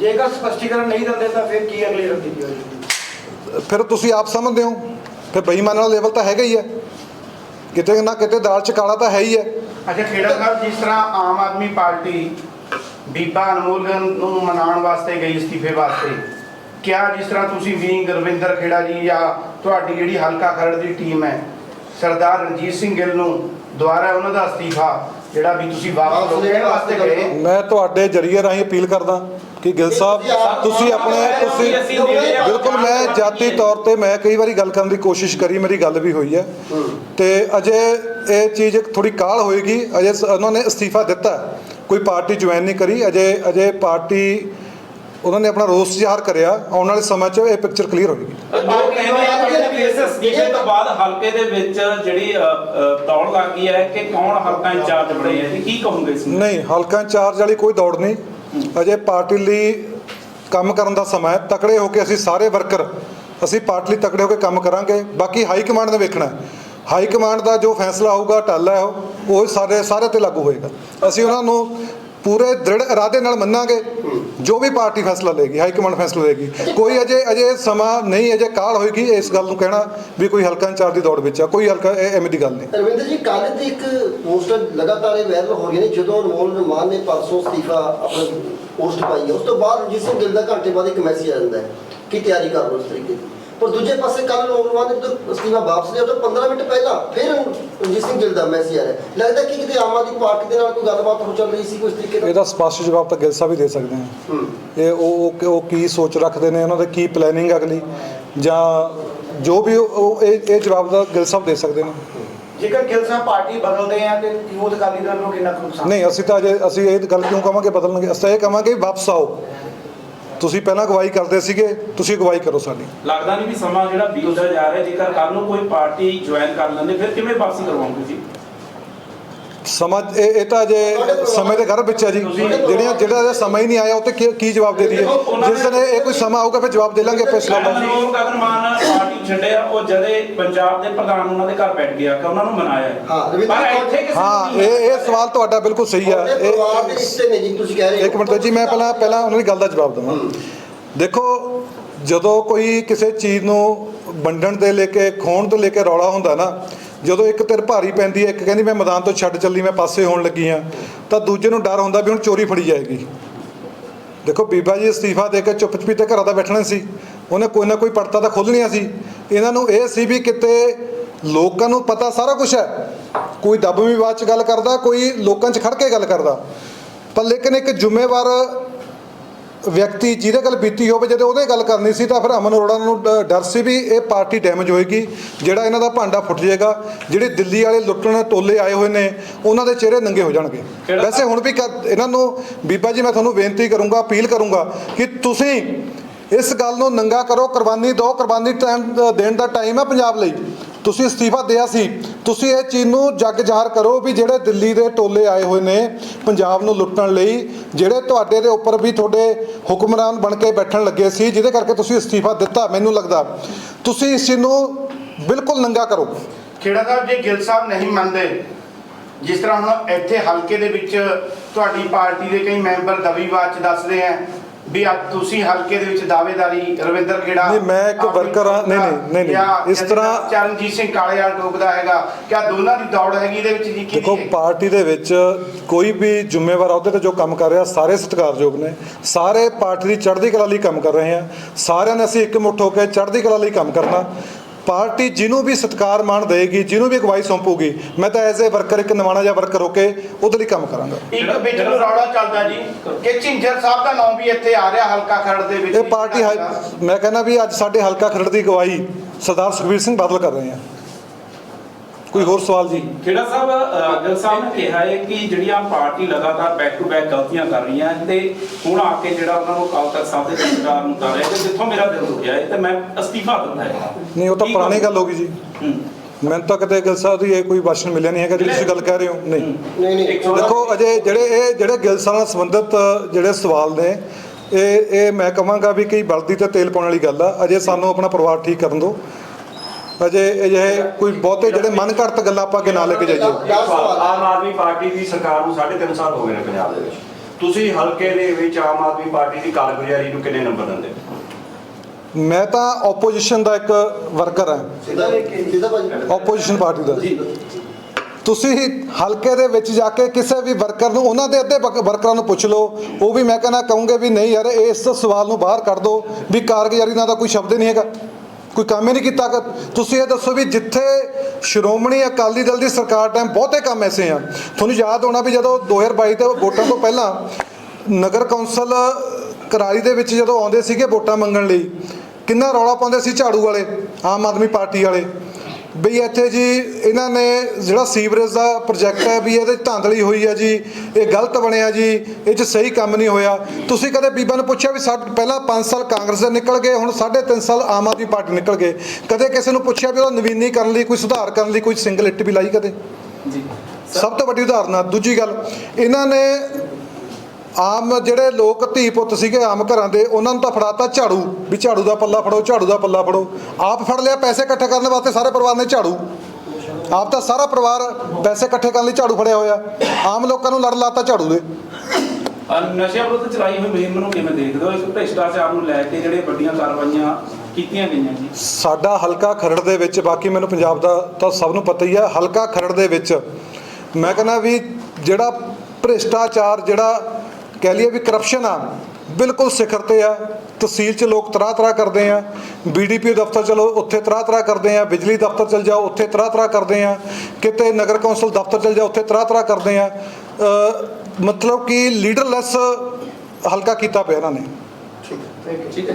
ਜੇਕਰ ਸਪਸ਼ਟੀਕਰਨ ਨਹੀਂ ਦਿੰਦੇ ਤਾਂ ਫਿਰ ਕੀ ਅਗਲੀ ਰਣਨੀਤੀ ਹੋਏਗੀ? ਫਿਰ ਤੁਸੀਂ ਆਪ ਸਮਝਦੇ ਹੋ। ਫਿਰ ਬੇਈਮਾਨ ਵਾਲਾ ਲੈਵਲ ਤਾਂ ਹੈਗਾ ਹੀ ਹੈ। ਕਿਤੇ ਨਾ ਕਿਤੇ ਦਾਲ ਚ ਕਾਲਾ ਤਾਂ ਹੈ ਹੀ ਹੈ। ਅੱਛਾ ਖੇੜਾ ਸਾਹਿਬ ਜਿਸ ਤਰ੍ਹਾਂ ਆਮ ਆਦਮੀ ਪਾਰਟੀ ਬੀਬਾ ਅਨਮੋਲ ਨੂੰ ਮਨਾਉਣ ਵਾਸਤੇ ਗਈ ਅਸਤੀਫੇ ਵਾਸਤੇ ਕਿਆ ਜਿਸ ਤਰ੍ਹਾਂ ਤੁਸੀਂ ਵੀ ਗੁਰਵਿੰਦਰ ਖੇੜਾ ਜੀ ਜਾਂ ਤੁਹਾਡੀ ਜਿਹੜੀ ਹਲਕਾ ਖਰੜ ਦੀ ਟੀਮ ਹੈ ਸਰਦਾਰ ਰਣਜੀਤ ਸਿੰਘ ਗਿੱਲ ਨੂੰ ਦੁਬਾਰਾ ਉਹਨਾਂ ਦਾ ਅਸਤੀਫਾ ਜਿਹੜਾ ਵੀ ਤੁਸੀਂ ਵਾਪਸ ਕਹਿਣ ਵਾਸਤੇ ਗਏ। ਮੈਂ ਤੁਹਾਡੇ ਜਰੀਏ ਰਾਹੀਂ ਅਪੀਲ ਕਰਦਾ ਕਿ ਗਿੱਲ ਸਾਹਿਬ ਤੁਸੀਂ ਆਪਣੇ ਤੁਸੀਂ। ਬਿਲਕੁਲ ਮੈਂ ਜਾਤੀ ਤੌਰ ਤੇ ਮੈਂ ਕਈ ਵਾਰੀ ਗੱਲ ਕਰਨ ਦੀ ਕੋਸ਼ਿਸ਼ ਕਰੀ ਮੇਰੀ ਗੱਲ ਵੀ ਹੋਈ ਹੈ। ਤੇ ਅਜੇ ਇਹ ਚੀਜ਼ ਥੋੜੀ ਕਾਲ ਹੋਏਗੀ ਅਜੇ ਉਹਨਾਂ ਨੇ ਅਸਤੀਫਾ ਦਿੱਤਾ ਕੋਈ ਪਾਰਟੀ ਜੁਆਇਨ ਨਹੀਂ ਕਰੀ ਅਜੇ ਅਜੇ ਪਾਰਟੀ ਉਹਨਾਂ ਨੇ ਆਪਣਾ ਰੋਸ ਜ਼ਾਹਰ ਕਰਿਆ ਆਉਣ ਵਾਲੇ ਸਮਾਂ 'ਚ ਇਹ ਪਿਕਚਰ ਕਲੀਅਰ ਹੋਏਗੀ। ਲੋਕ ਕਿ ਇਸ ਅਸਤੀਫੇ ਤੋਂ ਬਾਅਦ ਹਲਕੇ ਦੇ ਵਿੱਚ ਜਿਹੜੀ ਅ, ਅ, ਦੌੜ ਲੱਗ ਗਈ ਹੈ ਕਿ ਕੌਣ ਹਲਕਾ ਇੰਚਾਰਜ ਬਣੇ ਹੈ ਜੀ? ਕੀ ਕਹੋਗੇ ਇਸ ਨੂੰ? ਨਹੀਂ ਹਲਕਾ ਇੰਚਾਰਜ ਵਾਲੀ ਕੋਈ ਦੌੜ ਨਹੀਂ। ਅਜੇ ਪਾਰਟੀ ਲਈ ਕੰਮ ਕਰਨ ਦਾ ਸਮਾਂ ਹੈ। ਤਕੜੇ ਹੋ ਕੇ ਅਸੀਂ ਸਾਰੇ ਵਰਕਰ ਅਸੀਂ ਪਾਰਟੀ ਲਈ ਤਕੜੇ ਹੋ ਕੇ ਕੰਮ ਕਰਾਂਗੇ। ਬਾਕੀ ਹਾਈ ਕਮਾਂਡ ਨੇ ਵੇਖਣਾ ਹੈ। ਹਾਈ ਕਮਾਂਡ ਦਾ ਜੋ ਫੈਸਲਾ ਆਊਗਾ ਟੱਲ ਹੈ ਉਹ ਸਾਰੇ ਸਾਰੇ ਤੇ ਲਾਗੂ ਹੋਏਗਾ। ਅਸੀਂ ਉਹਨਾਂ ਨੂੰ ਪੂਰੇ ਦ੍ਰਿੜ ਇਰਾਦੇ ਨਾਲ ਮੰਨਾਂਗੇ, ਜੋ ਵੀ ਪਾਰਟੀ ਫੈਸਲਾ ਲਏਗੀ, ਹਾਈ ਕਮਾਂਡ ਫੈਸਲਾ ਲਏਗੀ, ਕੋਈ ਅਜੇ ਅਜੇ ਸਮਾਂ ਨਹੀਂ, ਅਜੇ ਕਾਲ ਹੋਏਗੀ ਇਸ ਗੱਲ ਨੂੰ ਕਹਿਣਾ ਵੀ ਕੋਈ ਹਲਕਾ ਇੰਚਾਰਜ ਦੀ ਦੌੜ ਵਿੱਚ ਆ, ਕੋਈ ਹਲਕਾ ਇਹ- ਐਵੇਂ ਦੀ ਗੱਲ ਨਹੀਂ। ਰਵਿੰਦਰ ਜੀ ਕੱਲ ਦੀ ਇੱਕ ਪੋਸਟਰ ਲਗਾਤਾਰ ਇਹ ਵਾਇਰਲ ਹੋ ਰਹੀ ਨੇ, ਜਦੋਂ ਅਨਮੋਲ ਮਾਨ ਨੇ ਪਰਸੋਂ ਅਸਤੀਫਾ ਆਪਣਾ ਪੋਸਟ ਪਾਈ ਉਸ ਤੋਂ ਬਾਅਦ ਰਣਜੀਤ ਸਿੰਘ ਗਿੱਲ ਦਾ ਘੰਟੇ ਬਾਅਦ ਇੱਕ ਮੈਸੇਜ ਆ ਜਾਂਦਾ ਹੈ, ਕਿ ਤਿਆਰੀ ਕਰ ਲਓ ਇਸ ਤਰੀਕੇ ਦੀ। ਪਰ ਦੂਜੇ ਪਾਸੇ ਕੱਲ ਮਾਨ ਨੇ ਜਦੋਂ ਅਸਤੀਫਾ ਵਾਪਸ ਲਿਆ ਤਾਂ 15 ਮਿੰਟ ਪਹਿਲਾਂ ਫਿਰ ਰਣਜੀਤ ਸਿੰਘ ਗਿੱਲ ਦਾ ਮੈਸੇਜ ਆ ਰਿਹਾ। ਲੱਗਦਾ ਕਿ ਕਿਤੇ ਆਮ ਆਦਮੀ ਪਾਰਟੀ ਦੇ ਨਾਲ ਕੋਈ ਗੱਲਬਾਤ ਹੋ ਚੱਲ ਰਹੀ ਸੀ ਕੋਈ ਤਰੀਕੇ ਦਾ ਇਹਦਾ ਸਪਸ਼ਟ ਜਵਾਬ ਤਾਂ ਗਿੱਲ ਸਾਹਿਬ ਹੀ ਦੇ ਸਕਦੇ ਆ ਹੂੰ। ਇਹ ਉਹ ਉਹ- ਕੀ ਸੋਚ ਰੱਖਦੇ ਨੇ ਉਹਨਾਂ ਦੇ ਕੀ ਪਲੈਨਿੰਗ ਅਗਲੀ? ਜਾਂ ਜੋ ਵੀ ਉਹ ਇਹ ਇਹ ਜਵਾਬ ਦਾ ਗਿੱਲ ਸਾਹਿਬ ਦੇ ਸਕਦੇ ਨੇ। ਜੇਕਰ ਗਿੱਲ ਸਾਹਿਬ ਪਾਰਟੀ ਬਦਲਦੇ ਆ ਤੇ ਯੂਥ ਅਕਾਲੀ ਦਲ ਨੂੰ ਕਿੰਨਾ ਨੁਕਸਾਨ? ਨਹੀਂ ਅਸੀਂ ਤਾਂ ਅਜੇ ਅਸੀਂ ਇਹ ਗੱਲ ਕਿਉਂ ਕਵਾਂਗੇ ਬਦਲਣਗੇ? ਅਸੀਂ ਇਹ ਕਵਾਂਗੇ ਵੀ ਵਾਪਸ ਆਓ। ਤੁਸੀਂ ਪਹਿਲਾਂ ਅਗਵਾਈ ਕਰਦੇ ਸੀਗੇ, ਤੁਸੀਂ ਅਗਵਾਈ ਕਰੋ ਸਾਡੀ। ਲੱਗਦਾ ਨਹੀਂ ਵੀ ਸਮਾਂ ਜਿਹੜਾ ਬੀਤਦਾ ਜਾ ਰਿਹਾ, ਜੇਕਰ ਕੱਲ ਨੂੰ ਕੋਈ ਪਾਰਟੀ ਜੁਆਇਨ ਕਰ ਲੈਂਦੇ, ਫਿਰ ਕਿਵੇਂ ਵਾਪਸੀ ਕਰਵਾਉਂਗੇ ਜੀ? ਸਮਾਂ ਇਹ ਇਹ ਤਾਂ ਜੇ ਸਮੇਂ ਦੇ ਘਰ ਵਿੱਚ ਹੈ ਜੀ। ਜਿਹੜੀਆਂ ਜਿਹੜਾ ਅਜੇ ਸਮਾਂ ਹੀ ਨਹੀਂ ਆਇਆ ਉਹ ਤੇ ਕੀ- ਕੀ ਜਵਾਬ ਦੇ ਦਈਏ? ਜਿਸ ਦਿਨ ਇਹ ਇਹ ਕੋਈ ਸਮਾਂ ਆਊਗਾ ਫਿਰ ਜਵਾਬ ਦੇ ਲਾਂਗੇ ਆਪਾਂ ਇਸ ਗੱਲ ਦਾ। ਮਾਨ ਪਾਰਟੀ ਛੱਡਿਆ ਉਹ ਜਦੇ ਪੰਜਾਬ ਦੇ ਪ੍ਰਧਾਨ ਉਹਨਾਂ ਦੇ ਘਰ ਬੈਠ ਗਿਆ ਕਿ ਉਹਨਾਂ ਨੂੰ ਮਨਾਇਆ ਹੈ। ਹਾਂ, ਰਵਿੰਦਰ ਪਰ ਕੌਰ- ਇੱਥੇ ਕਿਸੇ ਨੂੰ ਹਾਂ ਨਹੀਂ ਇਹ ਇਹ ਸਵਾਲ ਤੁਹਾਡਾ ਬਿਲਕੁਲ ਸਹੀ ਆ। ਉਹਦੇ ਪਰਿਵਾਰ ਦੇ ਇਹ ਰਿਸ਼ਤੇ ਨੇ ਜੀ ਤੁਸੀਂ ਕਹਿ ਰਹੇ ਹੋ। ਇੱਕ ਮਿੰਟ ਜੀ ਮੈਂ ਪਹਿਲਾਂ ਪਹਿਲਾਂ ਉਹਨਾਂ ਦੀ ਗੱਲ ਦਾ ਜਵਾਬ ਦਵਾਂ। ਦੇਖੋ ਜਦੋਂ ਕੋਈ ਕਿਸੇ ਚੀਜ਼ ਨੂੰ ਵੰਡਣ ਦੇ ਲੈ ਕੇ ਖੋਣ ਤੋਂ ਲੈ ਕੇ ਰੌਲਾ ਹੁੰਦਾ ਨਾ ਜਦੋਂ ਇੱਕ ਧਿਰ ਭਾਰੀ ਪੈਂਦੀ ਹੈ, ਇੱਕ ਕਹਿੰਦੀ ਮੈਂ ਮੈਦਾਨ ਤੋਂ ਛੱਡ ਚੱਲੀ, ਮੈਂ ਪਾਸੇ ਹੋਣ ਲੱਗੀ ਆ ਤਾਂ ਦੂਜੇ ਨੂੰ ਡਰ ਹੁੰਦਾ ਵੀ ਹੁਣ ਚੋਰੀ ਫੜੀ ਜਾਏਗੀ। ਦੇਖੋ, ਬੀਬਾ ਜੀ ਅਸਤੀਫਾ ਦੇ ਕੇ ਚੁੱਪ ਚਪੀਤੇ ਘਰਾਂ ਦਾ ਬੈਠਣਾ ਸੀ। ਉਹਨੇ ਕੋਈ ਨਾ ਕੋਈ ਪੜਤਾ ਤਾਂ ਖੋਲਣੀਆਂ ਸੀ। ਇਹਨਾਂ ਨੂੰ ਇਹ ਸੀ ਵੀ ਕਿਤੇ ਲੋਕਾਂ ਨੂੰ ਪਤਾ ਸਾਰਾ ਕੁਝ ਹੈ। ਕੋਈ ਦੱਬਵੀਂ ਆਵਾਜ਼ 'ਚ ਗੱਲ ਕਰਦਾ, ਕੋਈ ਲੋਕਾਂ 'ਚ ਖੜ ਕੇ ਗੱਲ ਕਰਦਾ। ਪਰ ਲੇਕਿਨ ਇੱਕ ਜ਼ਿੰਮੇਵਾਰ ਵਿਅਕਤੀ ਜਿਹਦੇ ਗੱਲ ਬੀਤੀ ਹੋਵੇ ਜਦੋਂ ਉਹਦੇ ਗੱਲ ਕਰਨੀ ਸੀ ਤਾਂ ਫਿਰ ਅਮਨ ਅਰੋੜਾ ਨੂੰ ਡ- ਡਰ ਸੀ ਵੀ ਇਹ ਪਾਰਟੀ ਡੈਮੇਜ ਹੋਏਗੀ। ਜਿਹੜਾ ਇਹਨਾਂ ਦਾ ਭਾਂਡਾ ਫੁੱਟ ਜਾਏਗਾ ਜਿਹੜੇ ਦਿੱਲੀ ਵਾਲੇ ਲੁੱਟਣ ਟੋਲੇ ਆਏ ਹੋਏ ਨੇ ਉਹਨਾਂ ਦੇ ਚਿਹਰੇ ਨੰਗੇ ਹੋ ਜਾਣਗੇ। ਵੈਸੇ ਹੁਣ ਵੀ ਕਰ- ਇਹਨਾਂ ਨੂੰ ਬੀਬਾ ਜੀ ਮੈਂ ਤੁਹਾਨੂੰ ਬੇਨਤੀ ਕਰੂੰਗਾ ਅਪੀਲ ਕਰੂੰਗਾ ਕਿ ਤੁਸੀਂ ਇਸ ਗੱਲ ਨੂੰ ਨੰਗਾ ਕਰੋ। ਕੁਰਬਾਨੀ ਦਿਓ। ਕੁਰਬਾਨੀ ਟਾਈਮ ਦੇਣ ਦਾ ਟਾਈਮ ਹੈ ਪੰਜਾਬ ਲਈ। ਤੁਸੀਂ ਅਸਤੀਫਾ ਦਿਆ ਸੀ। ਤੁਸੀਂ ਇਹ ਚੀਜ਼ ਨੂੰ ਜੱਗ ਜ਼ਾਹਰ ਕਰੋ ਵੀ ਜਿਹੜੇ ਦਿੱਲੀ ਦੇ ਟੋਲੇ ਆਏ ਹੋਏ ਨੇ ਪੰਜਾਬ ਨੂੰ ਲੁੱਟਣ ਲਈ, ਜਿਹੜੇ ਤੁਹਾਡੇ ਦੇ ਉੱਪਰ ਵੀ ਤੁਹਾਡੇ ਹੁਕਮਰਾਨ ਬਣ ਕੇ ਬੈਠਣ ਲੱਗੇ ਸੀ, ਜਿਹਦੇ ਕਰਕੇ ਤੁਸੀਂ ਅਸਤੀਫਾ ਦਿੱਤਾ, ਮੈਨੂੰ ਲੱਗਦਾ। ਤੁਸੀਂ ਇਸ ਚੀਜ਼ ਨੂੰ ਬਿਲਕੁਲ ਨੰਗਾ ਕਰੋ। ਖੇੜਾ ਸਾਹਿਬ ਜੇ ਗਿੱਲ ਸਾਹਿਬ ਨਹੀਂ ਮੰਨਦੇ, ਜਿਸ ਤਰ੍ਹਾਂ ਹੁਣ ਇੱਥੇ ਹਲਕੇ ਦੇ ਵਿੱਚ ਤੁਹਾਡੀ ਪਾਰਟੀ ਦੇ ਕਈ ਮੈਂਬਰ ਦਬੀਵਾਚ ਦੱਸਦੇ ਆ ਵੀ ਅੱਜ ਤੁਸੀਂ ਹਲਕੇ ਦੇ ਵਿੱਚ ਦਾਅਵੇਦਾਰੀ ਰਵਿੰਦਰ ਖੇੜਾ ਨਹੀਂ, ਮੈਂ ਇੱਕ worker ਹਾਂ। ਨਹੀਂ, ਨਹੀਂ, ਨਹੀਂ, ਇਸ ਤਰ੍ਹਾਂ- ਚਰਨਜੀਤ ਸਿੰਘ ਕਾਲੇਵਾਲ ਟੋਕਦਾ ਹੈਗਾ। ਕਿਆ ਦੋਨਾਂ ਦੀ ਦੌੜ ਹੈਗੀ ਇਹਦੇ ਵਿੱਚ ਜੀ? ਕੀ ਦੇਖੋ ਪਾਰਟੀ ਦੇ ਵਿੱਚ ਕੋਈ ਵੀ ਜ਼ਿੰਮੇਵਾਰ ਅਹੁਦੇ ਤੇ ਜੋ ਕੰਮ ਕਰ ਰਿਹਾ ਸਾਰੇ ਸਤਿਕਾਰਯੋਗ ਨੇ। ਸਾਰੇ ਪਾਰਟੀ ਦੀ ਚੜ੍ਹਦੀ ਕਲਾ ਲਈ ਕੰਮ ਕਰ ਰਹੇ ਆ। ਸਾਰਿਆਂ ਨੇ ਅਸੀਂ ਇੱਕ ਮੁੱਠ ਹੋ ਕੇ ਚੜ੍ਹਦੀ ਕਲਾ ਲਈ ਕੰਮ ਕਰਨਾ। ਪਾਰਟੀ ਜਿਹਨੂੰ ਵੀ ਸਤਿਕਾਰ ਮਾਣ ਦੇਗੀ ਜਿਹਨੂੰ ਵੀ ਅਗਵਾਈ ਸੌਂਪੂਗੀ ਮੈਂ ਤਾਂ ਐਜ਼ ਏ ਵਰਕਰ ਇੱਕ ਨਵਾਣਾ ਜਿਹਾ ਵਰਕਰ ਹੋ ਕੇ ਉਹਦੇ ਲਈ ਕੰਮ ਕਰਾਂਗਾ। ਇੱਕ ਵਿੱਚ ਨੂੰ ਰੌਲਾ ਚੱਲਦਾ ਜੀ ਕਿ ਝਿੰਜਰ ਸਾਹਿਬ ਦਾ ਨਾਮ ਵੀ ਇੱਥੇ ਆ ਰਿਹਾ ਹਲਕਾ ਖਰੜ ਦੇ ਵਿੱਚ। ਇਹ ਪਾਰਟੀ ਮੈਂ ਕਹਿੰਦਾ ਵੀ ਅੱਜ ਸਾਡੇ ਹਲਕਾ ਖਰੜ ਦੀ ਅਗਵਾਈ ਸਰਦਾਰ ਸੁਖਬੀਰ ਸਿੰਘ ਬਾਦਲ ਕਰ ਰਹੇ ਆ। ਕੋਈ ਹੋਰ ਸਵਾਲ ਜੀ? ਖੇੜਾ ਸਾਹਿਬ ਗਿੱਲ ਸਾਹਿਬ ਨੇ ਕਿਹਾ ਹੈ ਕਿ ਜਿਹੜੀਆਂ ਪਾਰਟੀ ਲਗਾਤਾਰ ਬੈਕ ਟੂ ਬੈਕ ਗਲਤੀਆਂ ਕਰ ਰਹੀਆਂ ਤੇ ਹੁਣ ਆ ਕੇ ਜਿਹੜਾ ਉਹਨਾਂ ਨੂੰ ਅਕਾਲ ਤਖਤ ਸਾਹਿਬ ਦੇ ਜਥੇਦਾਰ ਨੂੰ ਕਰ ਰਿਹਾ ਕਿ ਜਿੱਥੋਂ ਮੇਰਾ ਦਿਲ ਰੁਕਿਆ ਹੈ ਤੇ ਮੈਂ ਅਸਤੀਫਾ ਦਿੰਦਾ ਹੈ। ਨਹੀਂ ਉਹ ਤਾਂ ਪੁਰਾਣੀ? ਗੱਲ? ਹੋ ਗਈ ਜੀ। ਮੈਨੂੰ ਤਾਂ ਕਦੇ ਗਿੱਲ ਸਾਹਿਬ ਦੀ ਇਹ ਕੋਈ ਭਾਸ਼ਣ ਮਿਲਿਆ ਨਹੀਂ ਹੈਗਾ ਜਿਹੜੀ ਤੁਸੀਂ ਗੱਲ ਕਹਿ ਰਹੇ ਹੋ। ਨਹੀਂ। ਨਹੀਂ ਨਹੀਂ ਦੇਖੋ ਅਜੇ ਜਿਹੜੇ ਇਹ ਜਿਹੜੇ ਗਿੱਲ ਸਾਹਿਬ ਨਾਲ ਸੰਬੰਧਿਤ ਜਿਹੜੇ ਸਵਾਲ ਨੇ ਇਹ ਇਹ ਮੈਂ ਕਹਾਂਗਾ ਵੀ ਕਈ ਬਲਦੀ ਤੇ ਤੇਲ ਪਾਉਣ ਵਾਲੀ ਗੱਲ ਆ। ਅਜੇ ਸਾਨੂੰ ਆਪਣਾ ਪਰਿਵਾਰ ਠੀਕ ਕਰਨ ਦਿਓ। ਅਜੇ ਅਜਿਹੇ ਕੋਈ ਬਹੁਤੇ ਜਿਹੜੇ ਮਨ ਘੜਤ ਗੱਲਾਂ ਆਪਾਂ ਅੱਗੇ ਨਾ ਲੈ ਕੇ ਜਾਈਏ। ਆਮ ਆਦਮੀ ਪਾਰਟੀ ਦੀ ਸਰਕਾਰ ਨੂੰ 3.5 ਸਾਲ ਹੋ ਗਏ ਨੇ ਪੰਜਾਬ ਦੇ ਵਿੱਚ। ਤੁਸੀਂ ਹਲਕੇ ਦੇ ਵਿੱਚ ਆਮ ਆਦਮੀ ਪਾਰਟੀ ਦੀ ਕਾਰਗੁਜ਼ਾਰੀ ਨੂੰ ਕਿੰਨੇ ਨੰਬਰ ਦਿੰਦੇ ਮੈਂ ਤਾਂ ਆਪੋਜੀਸ਼ਨ ਦਾ ਇੱਕ ਵਰਕਰ ਹਾਂ। ਆਪੋਜੀਸ਼ਨ ਪਾਰਟੀ ਦਾ। ਤੁਸੀਂ ਹਲਕੇ ਦੇ ਵਿੱਚ ਜਾ ਕੇ ਕਿਸੇ ਵੀ ਵਰਕਰ ਨੂੰ ਉਹਨਾਂ ਦੇ ਅੱਧੇ ਵਰਕ- ਵਰਕਰਾਂ ਨੂੰ ਪੁੱਛ ਲਓ। ਉਹ ਵੀ ਮੈਂ ਕਹਿੰਦਾ ਕਹੂੰਗੇ ਵੀ ਨਹੀਂ ਯਾਰ ਇਸ ਸਵਾਲ ਨੂੰ ਬਾਹਰ ਕੱਢ ਦਿਓ ਵੀ ਕਾਰਗੁਜ਼ਾਰੀ ਨਾਲ ਤਾਂ ਕੋਈ ਸ਼ਬਦ ਹੀ ਨਹੀਂ ਹੈਗਾ। ਕੋਈ ਕੰਮ ਹੀ ਨਹੀਂ ਕੀਤਾ ਤੁਸੀਂ ਇਹ ਦੱਸੋ ਵੀ ਜਿੱਥੇ ਸ਼੍ਰੋਮਣੀ ਅਕਾਲੀ ਦਲ ਦੀ ਸਰਕਾਰ ਟਾਈਮ ਬਹੁਤੇ ਕੰਮ ਐਸੇ ਆ। ਤੁਹਾਨੂੰ ਯਾਦ ਹੋਣਾ ਵੀ ਜਦੋਂ 2022 ਤੇ ਵੋਟਾਂ ਤੋਂ ਪਹਿਲਾਂ ਨਗਰ ਕੌਂਸਲ ਕਰਾਲੀ ਦੇ ਵਿੱਚ ਜਦੋਂ ਆਉਂਦੇ ਸੀਗੇ ਵੋਟਾਂ ਮੰਗਣ ਲਈ, ਕਿੰਨਾ ਰੌਲਾ ਪਾਉਂਦੇ ਸੀ ਝਾੜੂ ਵਾਲੇ, ਆਮ ਆਦਮੀ ਪਾਰਟੀ ਵਾਲੇ। ਬਈ ਇੱਥੇ ਜੀ ਇਹਨਾਂ ਨੇ ਜਿਹੜਾ ਸੀਵਰੇਜ ਦਾ ਪ੍ਰੋਜੈਕਟ ਹੈ ਵੀ ਇਹਦੇ ਧਾਂਦਲੀ ਹੋਈ ਹੈ ਜੀ ਇਹ ਗਲਤ ਬਣਿਆ ਜੀ ਇਹ 'ਚ ਸਹੀ ਕੰਮ ਨਹੀਂ ਹੋਇਆ। ਤੁਸੀਂ ਕਦੇ ਬੀਬਾ ਨੂੰ ਪੁੱਛਿਆ ਵੀ ਸਾਡੇ ਪਹਿਲਾਂ 5 ਸਾਲ ਕਾਂਗਰਸ ਦੇ ਨਿਕਲ ਗਏ ਹੁਣ 3.5 ਸਾਲ ਆਮ ਆਦਮੀ ਪਾਰਟੀ ਨਿਕਲ ਗਏ। ਕਦੇ ਕਿਸੇ ਨੂੰ ਪੁੱਛਿਆ ਵੀ ਉਹਦਾ ਨਵੀਨੀਕਰਨ ਲਈ ਕੋਈ ਸੁਧਾਰ ਕਰਨ ਲਈ ਕੋਈ ਸਿੰਗਲ ਇੱਟ ਵੀ ਲਾਈ ਕਦੇ? ਜੀ। ਸਭ ਤੋਂ ਵੱਡੀ ਉਦਾਹਰਨ ਆ ਦੂਜੀ ਗੱਲ ਇਹਨਾਂ ਨੇ ਆਮ ਜਿਹੜੇ ਲੋਕ ਧੀ ਪੁੱਤ ਸੀਗੇ ਆਮ ਘਰਾਂ ਦੇ ਉਹਨਾਂ ਨੂੰ ਤਾਂ ਫੜਾਤਾ ਝਾੜੂ ਵੀ ਝਾੜੂ ਦਾ ਪੱਲਾ ਫੜੋ ਝਾੜੂ ਦਾ ਪੱਲਾ ਫੜੋ। ਆਪ ਫੜ ਲਿਆ ਪੈਸੇ ਇਕੱਠੇ ਕਰਨ ਵਾਸਤੇ ਸਾਰੇ ਪਰਿਵਾਰ ਨੇ ਝਾੜੂ। ਆਪ ਤਾਂ ਸਾਰਾ ਪਰਿਵਾਰ ਪੈਸੇ ਇਕੱਠੇ ਕਰਨ ਲਈ ਝਾੜੂ ਫੜਿਆ ਹੋਇਆ। ਆਮ ਲੋਕਾਂ ਨੂੰ ਲੜ ਲਾਤਾ ਝਾੜੂ ਦੇ। ਅ, ਨਸ਼ਿਆਂ ਵਿਰੁੱਧ ਚਲਾਈ ਹੋਈ ਮੁਹਿੰਮ ਨੂੰ ਕਿਵੇਂ ਦੇਖਦੇ ਹੋ? ਇਸ ਭ੍ਰਿਸ਼ਟਾਚਾਰ ਨੂੰ ਲੈ ਕੇ ਜਿਹੜੇ ਵੱਡੀਆਂ ਕਾਰਵਾਈਆਂ ਕੀਤੀਆਂ ਗਈਆਂ ਜੀ? ਸਾਡਾ ਹਲਕਾ ਖਰੜ ਦੇ ਵਿੱਚ ਬਾਕੀ ਮੈਨੂੰ ਪੰਜਾਬ ਦਾ ਤਾਂ ਸਭ ਨੂੰ ਪਤਾ ਹੀ ਹੈ ਹਲਕਾ ਖਰੜ ਦੇ ਵਿੱਚ ਮੈਂ ਕਹਿੰਦਾ ਵੀ ਜਿਹੜਾ ਭ੍ਰਿਸ਼ਟਾਚਾਰ ਜਿਹੜਾ ਕਹਿ ਲਈਏ ਵੀ ਕਰਪਸ਼ਨ ਆ, ਬਿਲਕੁਲ ਸਿਖਰ ਤੇ ਆ, ਤਹਿਸੀਲ 'ਚ ਲੋਕ ਤਰ੍ਹਾਂ ਤਰ੍ਹਾਂ ਕਰਦੇ ਆ ਬੀਡੀਪੀ ਦਫ਼ਤਰ ਚਲੋ ਉੱਥੇ ਤਰ੍ਹਾਂ ਤਰ੍ਹਾਂ ਕਰਦੇ ਆ, ਬਿਜਲੀ ਦਫ਼ਤਰ ਚਲ ਜਾਓ, ਉੱਥੇ ਤਰ੍ਹਾਂ ਤਰ੍ਹਾਂ ਕਰਦੇ ਆ, ਕਿਤੇ ਨਗਰ ਕੌਂਸਲ ਦਫ਼ਤਰ ਚਲ ਜਾਓ, ਉੱਥੇ ਤਰ੍ਹਾਂ ਤਰ੍ਹਾਂ ਕਰਦੇ ਆ। ਮਤਲਬ ਕਿ ਲੀਡਰਲੈਸ ਹਲਕਾ ਕੀਤਾ ਪਿਆ ਇਹਨਾਂ ਨੇ। ਠੀਕ ਹੈ